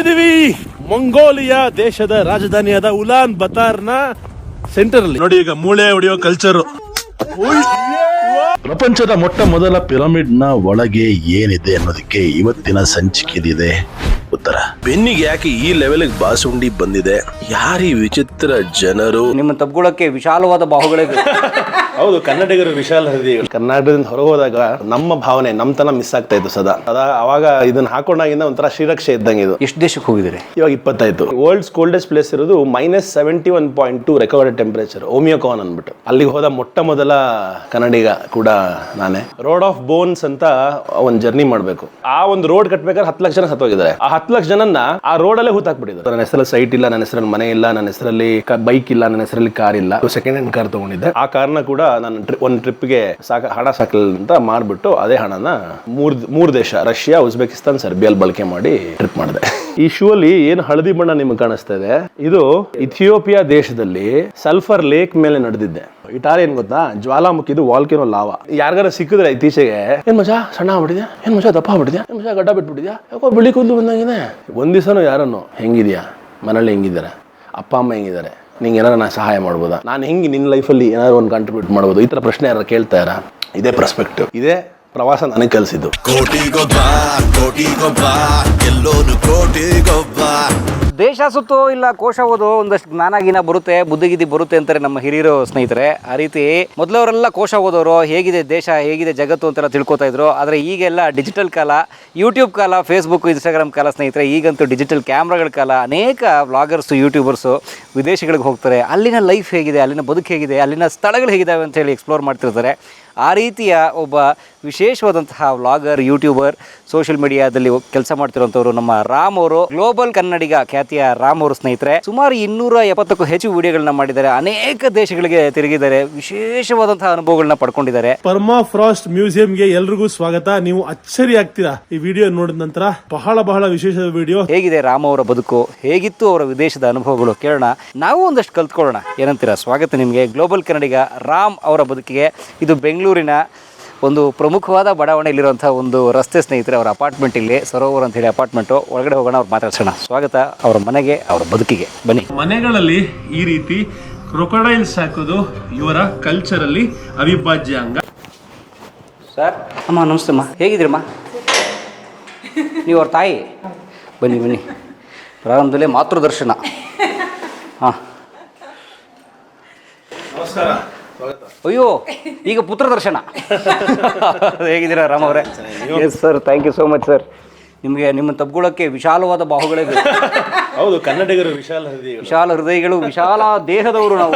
ನಾವಿದೀವಿ Mongolia ದೇಶದ ರಾಜಧಾನಿಯಾದ woollen ಬತಾರ್ನ centre ಅಲ್ಲಿ ನೋಡಿ ಈಗ ಮೂಳೆ ಹೊಡೆಯೋ ಕಲ್ಚರ್ ಪ್ರಪಂಚದ ಮೊಟ್ಟ ಮೊದಲ ಪಿರಮಿಡ್ನ ಒಳಗೆ ಏನಿದೆ ಅನ್ನೋದಕ್ಕೆ ಇವತ್ತಿನ ಸಂಚಿಕೆದಿದೆ ಉತ್ತರ. ಬೆನ್ನಿಗೆ ಯಾಕೆ ಈ ಲೆವೆಲ್ಗೆ ಬಾಸುಂಡಿ ಬಂದಿದೆ. ಯಾರಿ ವಿಚಿತ್ರ ಜನರು. ನಿಮ್ಮ ತಬ್ಗುಳಕ್ಕೆ ವಿಶಾಲವಾದ ಬಾಹುಗಳಿವೆ. ಹೌದು ಕನ್ನಡಿಗರು ವಿಶಾಲ ಹೃದಯ. ಕರ್ನಾಟಕದಿಂದ ಹೊರಗೆ ಹೋದಾಗ ನಮ್ಮ ಭಾವನೆ ನಮ್ತನ ಮಿಸ್ ಆಗ್ತಾ ಇತ್ತು ಸದಾ. ಅದ ಅವಾಗ ಇದನ್ನ ಹಾಕೊಂಡಾಗಿಂದ ಒಂಥರ ಶ್ರೀರಕ್ಷೆ ಇದ್ದಂಗೆ ಇದು. ಎಷ್ಟು ದೇಶಕ್ಕೆ ಹೋಗಿದ್ದೀರಿ? ಇವಾಗ ಇಪ್ಪತ್ತೈದು. ವರ್ಲ್ಡ್ಸ್ ಕೋಲ್ಡೆಸ್ಟ್ ಪ್ಲೇಸ್ ಇರೋದು minus seventy one point two record temperature Oymyakon ಅಂದ್ಬಿಟ್ಟು. ಅಲ್ಲಿಗೆ ಹೋದ ಮೊಟ್ಟ ಮೊದಲ ಕನ್ನಡಿಗ ಕೂಡ ನಾನೇ. ರೋಡ್ ಆಫ್ ಬೋನ್ಸ್ ಅಂತ ಒಂದು ಜರ್ನಿ ಮಾಡಬೇಕು. ಆ ಒಂದು ರೋಡ್ ಕಟ್ಬೇಕಾದ್ರೆ ಹತ್ತು ಲಕ್ಷ ಜನ ಸತ್ತೋಗಿದ್ದಾರೆ. ಆ ಹತ್ತು ಲಕ್ಷ ಜನನ್ನ ಆ ರೋಡಲ್ಲೇ ಹೂತಾಕ್ಬಿಟ್ಟಿದ್ರು ನನ್ನ ಹೆಸರಲ್ಲಿ ಸೈಟ್ ಇಲ್ಲ ನನ್ನ ಹೆಸರಲ್ಲಿ ಮನೆ ಇಲ್ಲ ನನ್ನ ಹೆಸರಲ್ಲಿ ಬೈಕ್ ಇಲ್ಲ ನನ್ನ ಹೆಸರಲ್ಲಿ ಕಾರ್ ಇಲ್ಲ. ಸೆಕೆಂಡ್ ಹ್ಯಾಂಡ್ ಕಾರ್ ತಗೊಂಡಿದ್ದೆ. ಆ ಕಾರ್ನ ಕೂಡ ನಾನು ಟ್ರಿ ಒಂದು ಟ್ರಿಪ್ಗೆ ಸಾಕ, ಹಣ ಸಾಕಲಿಲ್ಲ ಅಂತ ಮಾರ್ಬಿಟ್ಟು ಅದೇ ಹಣನ ಮೂರ್, ಮೂರು ದೇಶ, ರಷ್ಯಾ, ಉಜ್ಬೇಕಿಸ್ತಾನ್, ಸರ್ಬಿಯಲ್ಲಿ ಬಳಕೆ ಮಾಡಿ ಟ್ರಿಪ್ ಮಾಡಿದೆ. ಈ ಶೂ ಅಲ್ಲಿ ಏನು ಹಳದಿ ಬಣ್ಣ ನಿಮ್ಗೆ ಕಾಣಿಸ್ತಾ ಇದೆ? ಇದು ಇಥಿಯೋಪಿಯಾ ದೇಶದಲ್ಲಿ ಸಲ್ಫರ್ ಲೇಕ್ ಮೇಲೆ ನಡೆದಿದ್ದೆ. ಇಟಾಲಿ ಏನ್ ಗೊತ್ತಾ ಜ್ವಾಲಾಮುಖಿದು ವಾಲ್ಕಿನೋ ಲಾವ ಯಾರಿಗಾರ ಸಿಕ್ಕಿದ್ರೆ ಇತ್ತೀಚೆಗೆ, ಏನ್ ಮಜಾ? ಸಣ್ಣ ಆಗ್ಬಿಟ್ಟಿದ್ಯಾ? ಏನ್ ಮಜಾ? ದಪ್ಪ ಆಗ್ಬಿಟ್ಟಿದ್ಯಾ? ಏನ್ ಮಜಾ? ಗಡ್ಡ ಬಿಟ್ಬಿಟ್ಟಿದ್ಯಾ? ಯಾಕೋ ಬಿಳಿ ಕೂದಲು ಬಂದಂಗಿದೆ. ಒಂದ್ ದಿವಸನೂ ಯಾರನ್ನು, ಹೆಂಗಿದ್ಯಾ? ಮನೇಲಿ ಹೆಂಗಿದ್ದಾರೆ? ಅಪ್ಪ, ಅಮ್ಮ ಹೆಂಗಿದ್ದಾರೆ? ನಿಂಗೆ ಏನಾರ ನಾನು ಸಹಾಯ ಮಾಡ್ಬೋದಾ? ನಾನು ಹೆಂಗೆ ನಿನ್ನ ಲೈಫಲ್ಲಿ ಏನಾದ್ರು ಒಂದು ಕಾಂಟ್ರಿಬ್ಯೂಟ್ ಮಾಡ್ಬೋದು? ಈ ಥರ ಪ್ರಶ್ನೆ ಯಾರು ಕೇಳ್ತಾ ಇರ ಇದೇ ಪ್ರಸ್ಪೆಕ್ಟಿವ್ ಇದೇ ಪ್ರವಾಸ ನನಗೆ ಕಲಿಸಿದ್ದು. ಕೋಟಿಗೊಬ್ಬ ಕೋಟಿಗೊಬ್ಬ ಎಲ್ಲೋನು ಕೋಟಿಗೊಬ್ಬ ದೇಶ ಸುತ್ತೋ ಇಲ್ಲ ಕೋಶ ಓದೋ ಒಂದಷ್ಟು ಜ್ಞಾನ ಗೀನ ಬರುತ್ತೆ ಬುದ್ಧಿಗಿದ್ದಿ ಬರುತ್ತೆ ಅಂತಾರೆ ನಮ್ಮ ಹಿರಿಯರು ಸ್ನೇಹಿತರೆ. ಆ ರೀತಿ ಮೊದಲವರೆಲ್ಲ ಕೋಶ ಓದೋರು, ಹೇಗಿದೆ ದೇಶ, ಹೇಗಿದೆ ಜಗತ್ತು ಅಂತೆಲ್ಲ ತಿಳ್ಕೊತಾ ಇದ್ರು. ಆದರೆ ಈಗೆಲ್ಲ ಡಿಜಿಟಲ್ ಕಾಲ ಯೂಟ್ಯೂಬ್ ಕಾಲ ಫೇಸ್ಬುಕ್ ಇನ್ಸ್ಟಾಗ್ರಾಮ್ ಕಾಲ ಸ್ನೇಹಿತರೆ, ಈಗಂತೂ ಡಿಜಿಟಲ್ ಕ್ಯಾಮ್ರಾಗಳ ಕಾಲ, ಅನೇಕ ವ್ಲಾಗರ್ಸು ಯೂಟ್ಯೂಬರ್ಸು ವಿದೇಶಗಳಿಗೆ ಹೋಗ್ತಾರೆ. ಅಲ್ಲಿನ ಲೈಫ್ ಹೇಗಿದೆ, ಅಲ್ಲಿನ ಬದುಕು ಹೇಗಿದೆ, ಅಲ್ಲಿನ ಸ್ಥಳಗಳು ಹೇಗಿದ್ದಾವೆ ಅಂತ ಹೇಳಿ ಎಕ್ಸ್ಪ್ಲೋರ್ ಮಾಡ್ತಿರ್ತಾರೆ. ಆ ರೀತಿಯ ಒಬ್ಬ ವಿಶೇಷವಾದಂತಹ ವ್ಲಾಗರ್ ಯೂಟ್ಯೂಬರ್ ಸೋಷಿಯಲ್ ಮೀಡಿಯಾದಲ್ಲಿ ಕೆಲಸ ಮಾಡ್ತಿರುವಂಥವ್ರು ನಮ್ಮ ರಾಮ್ ಅವರು ಗ್ಲೋಬಲ್ ಕನ್ನಡಿಗ ಖ್ಯಾತಿಯ ರಾಮ್ ಅವರು ಸ್ನೇಹಿತರೆ. ಸುಮಾರು ಇನ್ನೂರ ಎಪ್ಪತ್ತಕ್ಕೂ ಹೆಚ್ಚು ವಿಡಿಯೋಗಳನ್ನ ಮಾಡಿದ್ದಾರೆ. ಅನೇಕ ದೇಶಗಳಿಗೆ ತಿರುಗಿದ್ದಾರೆ. ವಿಶೇಷವಾದಂತಹ ಅನುಭವಗಳನ್ನ ಪಡ್ಕೊಂಡಿದ್ದಾರೆ. ಪರ್ಮಾ ಫ್ರಾಸ್ಟ್ ಮ್ಯೂಸಿಯಂಗೆ ಎಲ್ರಿಗೂ ಸ್ವಾಗತ. ನೀವು ಅಚ್ಚರಿ ಆಗ್ತೀರಾ ಈ ವಿಡಿಯೋ ನೋಡಿದ ನಂತರ? ಬಹಳ ಬಹಳ ವಿಶೇಷ ವಿಡಿಯೋ. ಹೇಗಿದೆ ರಾಮ ಅವರ ಬದುಕು? ಹೇಗಿತ್ತು ಅವರ ವಿದೇಶದ ಅನುಭವಗಳು? ಕೇಳೋಣ. ನಾವು ಒಂದಷ್ಟು ಕಲ್ತ್ಕೊಳ್ಳೋಣ. ಏನಂತೀರಾ? ಸ್ವಾಗತ ನಿಮಗೆ. ಗ್ಲೋಬಲ್ ಕನ್ನಡಿಗ ರಾಮ್ ಅವರ ಬದುಕಿಗೆ. ಇದು ಬೆಂಗಳೂರಿನ ಒಂದು ಪ್ರಮುಖವಾದ ಬಡಾವಣೆಯಲ್ಲಿರುವಂಥ ಒಂದು ರಸ್ತೆ ಸ್ನೇಹಿತರೆ ಅವರ ಅಪಾರ್ಟ್ಮೆಂಟ್ ಇಲ್ಲಿ ಸರೋವರ್ ಅಂತ ಹೇಳಿ ಅಪಾರ್ಟ್ಮೆಂಟ್ ಒಳಗಡೆ ಹೋಗೋಣ ಅವ್ರು ಮಾತಾಡ್ಸೋಣ. ಸ್ವಾಗತ ಅವರ ಮನೆಗೆ ಅವರ ಬದುಕಿಗೆ. ಬನ್ನಿ. ಮನೆಗಳಲ್ಲಿ ಈ ರೀತಿ ಕ್ರೊಕೊಡೈಲ್ಸ್ ಹಾಕೋದು ಇವರ ಕಲ್ಚರ್ ಅಲ್ಲಿ ಅವಿಭಾಜ್ಯ ಅಂಗ ಸರ್ ಅಮ್ಮ ನಮಸ್ತೆ ಅಮ್ಮ. ಹೇಗಿದ್ದೀರಮ್ಮ? ನೀವು ಅವ್ರ ತಾಯಿ? ಬನ್ನಿ ಬನ್ನಿ. ಪ್ರಾರಂಭದಲ್ಲಿ ಮಾತೃದರ್ಶನ. ಹಾಂ. ಅಯ್ಯೋ ಈಗ ಪುತ್ರ ದರ್ಶನ. ಹೇಗಿದ್ದೀರಾ ರಾಮ್ ಅವರೇ? Yes sir thank you so much sir ನಿಮಗೆ ನಿಮ್ಮ ತಬ್ಗುಳಕ್ಕೆ ವಿಶಾಲವಾದ ಬಾಹುಗಳಿವೆ ಹೌದು ಕನ್ನಡಿಗರು ವಿಶಾಲ ಹೃದಯ ವಿಶಾಲ ಹೃದಯಗಳು ವಿಶಾಲ ದೇಹದವರು ನಾವು.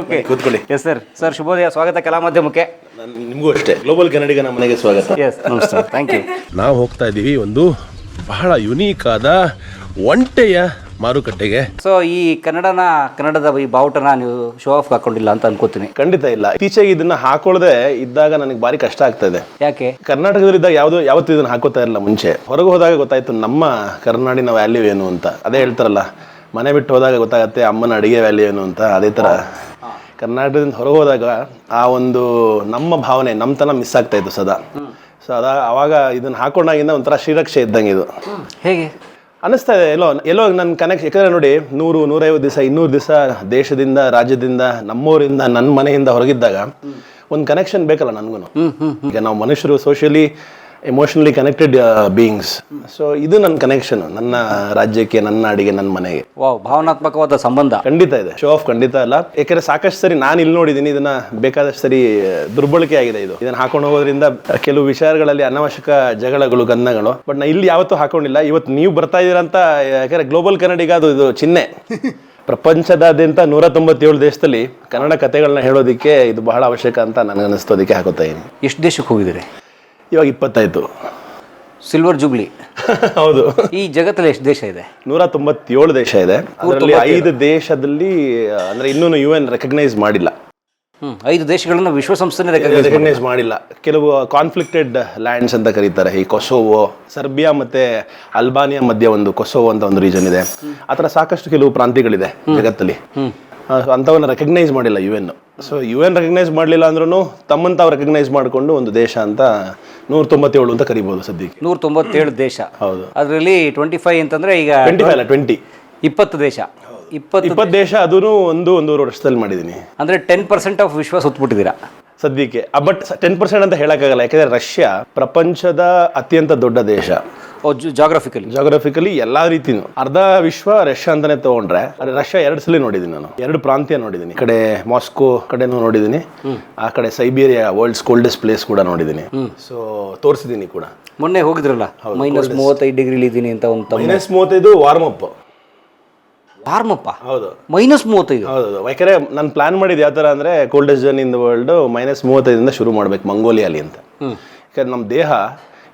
ಓಕೆ ಕೂತ್ಕೊಳ್ಳಿ. ಎಸ್ ಸರ್ ಸರ್ ಶುಭೋದಯ. ಸ್ವಾಗತ ಕಲಾ ಮಾಧ್ಯಮಕ್ಕೆ ನಿಮಗೂ ಅಷ್ಟೇ. ಗ್ಲೋಬಲ್ ಕನ್ನಡಿಗನ ಮನೆಗೆ ಸ್ವಾಗತ. ಎಸ್ ನಮಸ್ತೆ. ಥ್ಯಾಂಕ್ ಯು ನಾವು ಹೋಗ್ತಾ ಇದ್ದೀವಿ ಒಂದು ಬಹಳ ಯುನೀಕ್ ಆದ ಒಂಟೆಯ ಮಾರುಕಟ್ಟೆಗೆ. ಸೊ ಈ ಕನ್ನಡನ ಕನ್ನಡದ ಈ ಬಾವುಟನ ನೀವು ಶೋ ಆಫ್ ಹಾಕೊಂಡಿಲ್ಲ ಅಂತ ಅನ್ಕೋತೀನಿ. ಖಂಡಿತ ಇಲ್ಲ. ಇತ್ತೀಚೆಗೆ ಇದನ್ನ ಹಾಕೊಳ್ಳದೆ ಇದ್ದಾಗ ನನಗೆ ಭಾರಿ ಕಷ್ಟ ಆಗ್ತಾ ಇದೆ. ಯಾಕೆ? ಕರ್ನಾಟಕದಲ್ಲಿದ್ದಾಗ ಯಾವುದು ಯಾವತ್ತೂ ಇದನ್ನ ಹಾಕೋತಾ ಇರಲಿಲ್ಲ ಮುಂಚೆ. ಹೊರಗೆ ಹೋದಾಗ ಗೊತ್ತಾಯ್ತು ನಮ್ಮ ಕರ್ನಾಡಿನ ವ್ಯಾಲ್ಯೂ ಏನು ಅಂತ. ಅದೇ ಹೇಳ್ತಾರಲ್ಲ ಮನೆ ಬಿಟ್ಟು ಹೋದಾಗ ಗೊತ್ತಾಗತ್ತೆ ಅಮ್ಮನ ಅಡಿಗೆ ವ್ಯಾಲ್ಯೂ ಏನು ಅಂತ. ಅದೇ ಥರ ಕರ್ನಾಟಕದಿಂದ ಹೊರಗೆ ಹೋದಾಗ ಆ ಒಂದು ನಮ್ಮ ಭಾವನೆ ನಮ್ಮತನ ಮಿಸ್ ಆಗ್ತಾ ಇತ್ತು ಸದಾ. ಸೊ ಅದ ಅವಾಗ ಇದನ್ನ ಹಾಕೊಂಡಾಗಿಂದ ಒಂಥರ ಶ್ರೀರಕ್ಷೆ ಇದ್ದಂಗೆ ಇದು. ಹೇಗೆ? ಅನ್ನಿಸ್ತಾ ಇದೆ. ಎಲ್ಲೋ ಎಲ್ಲೋ ನನ್ನ ಕನೆಕ್ಷನ್ ಯಾಕಂದ್ರೆ ನೋಡಿ ನೂರು ನೂರೈವತ್ತು ದಿವಸ ಇನ್ನೂರು ದಿವಸ ದೇಶದಿಂದ ರಾಜ್ಯದಿಂದ ನಮ್ಮೂರಿಂದ ನನ್ನ ಮನೆಯಿಂದ ಹೊರಗಿದ್ದಾಗ ಒಂದು ಕನೆಕ್ಷನ್ ಬೇಕಲ್ಲ ನನಗೂ ಈಗ ನಾವು ಮನುಷ್ಯರು socially emotionally connected beings so ಇದು ನನ್ನ ಕನೆಕ್ಷನ್ ನನ್ನ ರಾಜ್ಯಕ್ಕೆ ನನ್ನ ಅಡಿಗೆ ನನ್ನ ಮನೆಗೆ. ವಾವ್ ಭಾವನಾತ್ಮಕವಾದ ಸಂಬಂಧ. ಖಂಡಿತ ಇದೆ. ಶೋ ಆಫ್ ಖಂಡಿತ ಅಲ್ಲ. ಯಾಕಂದ್ರೆ ಸಾಕಷ್ಟು ಸರಿ ನಾನು ಇಲ್ಲಿ ನೋಡಿದ್ದೀನಿ ಇದನ್ನ ಬೇಕಾದಷ್ಟು ಸರಿ ದುರ್ಬಳಕೆ ಆಗಿದೆ ಇದು. ಇದನ್ನ ಹಾಕೊಂಡು ಹೋಗೋದ್ರಿಂದ ಕೆಲವು ವಿಚಾರಗಳಲ್ಲಿ ಅನವಶ್ಯಕ ಜಗಳಗಳು ಗಂಧಗಳು. ಬಟ್ ನಾ ಇಲ್ಲಿ ಯಾವತ್ತೂ ಹಾಕೊಂಡಿಲ್ಲ. ಇವತ್ತು ನೀವು ಬರ್ತಾ ಇದೀರಂತ ಯಾಕಂದ್ರೆ ಗ್ಲೋಬಲ್ ಕನ್ನಡಿಗ ಅದು ಇದು ಚಿಹ್ನೆ. ಪ್ರಪಂಚದಾದ್ಯಂತ ನೂರ ತೊಂಬತ್ತೇಳು ದೇಶದಲ್ಲಿ ಕನ್ನಡ ಕಥೆಗಳನ್ನ ಹೇಳೋದಕ್ಕೆ ಇದು ಬಹಳ ಅವಶ್ಯಕ ಅಂತ ನನಗೆ ಅನಿಸ್ತು ಅದಕ್ಕೆ ಹಾಕೋತಾ ಇದ್ದೀನಿ. ಎಷ್ಟು ದೇಶಕ್ಕೆ ಹೋಗಿದ್ದೀರಿ? ಇವಾಗ ಇಪ್ಪತ್ತಾಯ್ತು ಸಿಲ್ವರ್ ಜೂಬ್ಲಿ ಹೌದು. ಈ ಜಗತ್ತಲ್ಲಿ ಎಷ್ಟು ದೇಶ ಇದೆ? ನೂರ ತೊಂಬತ್ತೇಳು ದೇಶ ಇದೆ. ಅದರಲ್ಲಿ ಐದು ದೇಶದಲ್ಲಿ ಅಂದ್ರೆ ಇನ್ನೂ ಯು ಎನ್ ರೆಕಗ್ನೈಸ್ ಮಾಡಿಲ್ಲ. ಐದು ದೇಶಗಳನ್ನು ವಿಶ್ವಸಂಸ್ಥೆನೇ ರೆಕಗ್ನೈಸ್ ರೆಕಗ್ನೈಸ್ ಮಾಡಿಲ್ಲ. ಕೆಲವು ಕಾನ್ಫ್ಲಿಕ್ಟೆಡ್ ಲ್ಯಾಂಡ್ಸ್ ಅಂತ ಕರೀತಾರೆ. ಈ ಕೊಸೋವೋ ಸರ್ಬಿಯಾ ಮತ್ತೆ ಅಲ್ಬಾನಿಯಾ ಮಧ್ಯೆ ಒಂದು ಕೊಸೋವೋ ಅಂತ ಒಂದು ರೀಜನ್ ಇದೆ. ಆ ಥರ ಸಾಕಷ್ಟು ಕೆಲವು ಪ್ರಾಂತ್ಯಗಳಿದೆ ಜಗತ್ತಲ್ಲಿ. ಅಂಥವನ್ನ ರೆಕಗ್ನೈಸ್ ಮಾಡಿಲ್ಲ U N so U N recognise ಮಾಡಲಿಲ್ಲ ಅಂದ್ರೂ ತಮ್ಮನ್ನು ತಾವು ರೆಕಗ್ನೈಸ್ ಮಾಡಿಕೊಂಡು ಒಂದು ದೇಶ ಅಂತ ನೂರ ತೊಂಬತ್ತೇಳು ಅಂತ ಕರಿಬೋದು ಸದ್ಯಕ್ಕೆ. ನೂರ ತೊಂಬತ್ತೇಳು ದೇಶ. ಹೌದು. ಅದರಲ್ಲಿ ಟ್ವೆಂಟಿ ಫೈವ್ ಅಂತಂದ್ರೆ ಈಗ ಟ್ವೆಂಟಿ ಫೈವ್ ಅಲ್ಲ ಟ್ವೆಂಟಿ ಇಪ್ಪತ್ತು ದೇಶ. ಇಪ್ಪತ್ತು ಇಪ್ಪತ್ತು ದೇಶ. ಅದೂ ಒಂದು ಒಂದೂವರೆ ವರ್ಷದಲ್ಲಿ ಮಾಡಿದ್ದೀನಿ ಅಂದರೆ ಟೆನ್ ಪರ್ಸೆಂಟ್ ಆಫ್ ವಿಶ್ವ ಸುತ್ತಬಿಟ್ಟಿದ್ದೀರಾ ಸದ್ಯಕ್ಕೆ. ಬಟ್ ಟೆನ್ ಪರ್ಸೆಂಟ್ ಅಂತ ಹೇಳೋಕ್ಕಾಗಲ್ಲ. ಯಾಕೆಂದರೆ ರಷ್ಯಾ ಪ್ರಪಂಚದ ಅತ್ಯಂತ ದೊಡ್ಡ ದೇಶ. ಜಾಗ್ರಫಿಕಲಿ ಜಾಗ್ರಫಿಕಲಿ ಎಲ್ಲಾ ರೀತಿನೂ. ಅರ್ಧ ವಿಶ್ವ ರಷ್ಯಾ ಅಂತಾನೆ ತಗೊಂಡ್ರೆ ರಷ್ಯಾ ಎರಡು ಸಲ ನೋಡಿದ್ದೀನಿ ನಾನು. ಎರಡು ಪ್ರಾಂತ್ಯ ನೋಡಿದ್ದೀನಿ. ಈ ಕಡೆ ಮಾಸ್ಕೋ ಕಡೆನೂ ನೋಡಿದ್ದೀನಿ. ಆ ಕಡೆ ಸೈಬೀರಿಯಾ ವರ್ಲ್ಡ್ಸ್ ಕೋಲ್ಡೆಸ್ಟ್ ಪ್ಲೇಸ್ ಕೂಡ ನೋಡಿದ್ದೀನಿ. ಸೊ ತೋರಿಸಿದೀನಿ ಕೂಡ. ಮೊನ್ನೆ ಹೋಗಿದ್ರಲ್ಲ? ಮೈನಸ್ ಮೂವತ್ತೈದು ಡಿಗ್ರಿ ಇದ್ದೀನಿ ಅಂತ ಒಂದು ಮೈನಸ್ ಮೂವತ್ತೈದು ವಾರ್ಮ್ ಅಪ್ ವಾರ್ಮಪ್ಪ ಹೌದು. ಮೈನಸ್ ಮೂವತ್ತೈದು? ಹೌದು ಯಾಕಂದ್ರೆ ನಾನು ಪ್ಲಾನ್ ಮಾಡಿದ್ದು ಯಾವ ಥರ ಅಂದರೆ coldest journey in the world minus ಮೂವತ್ತೈದರಿಂದ ಶುರು ಮಾಡ್ಬೇಕು ಮಂಗೋಲಿಯಲ್ಲಿ ಅಂತ. ಯಾಕಂದ್ರೆ ನಮ್ಮ ದೇಹ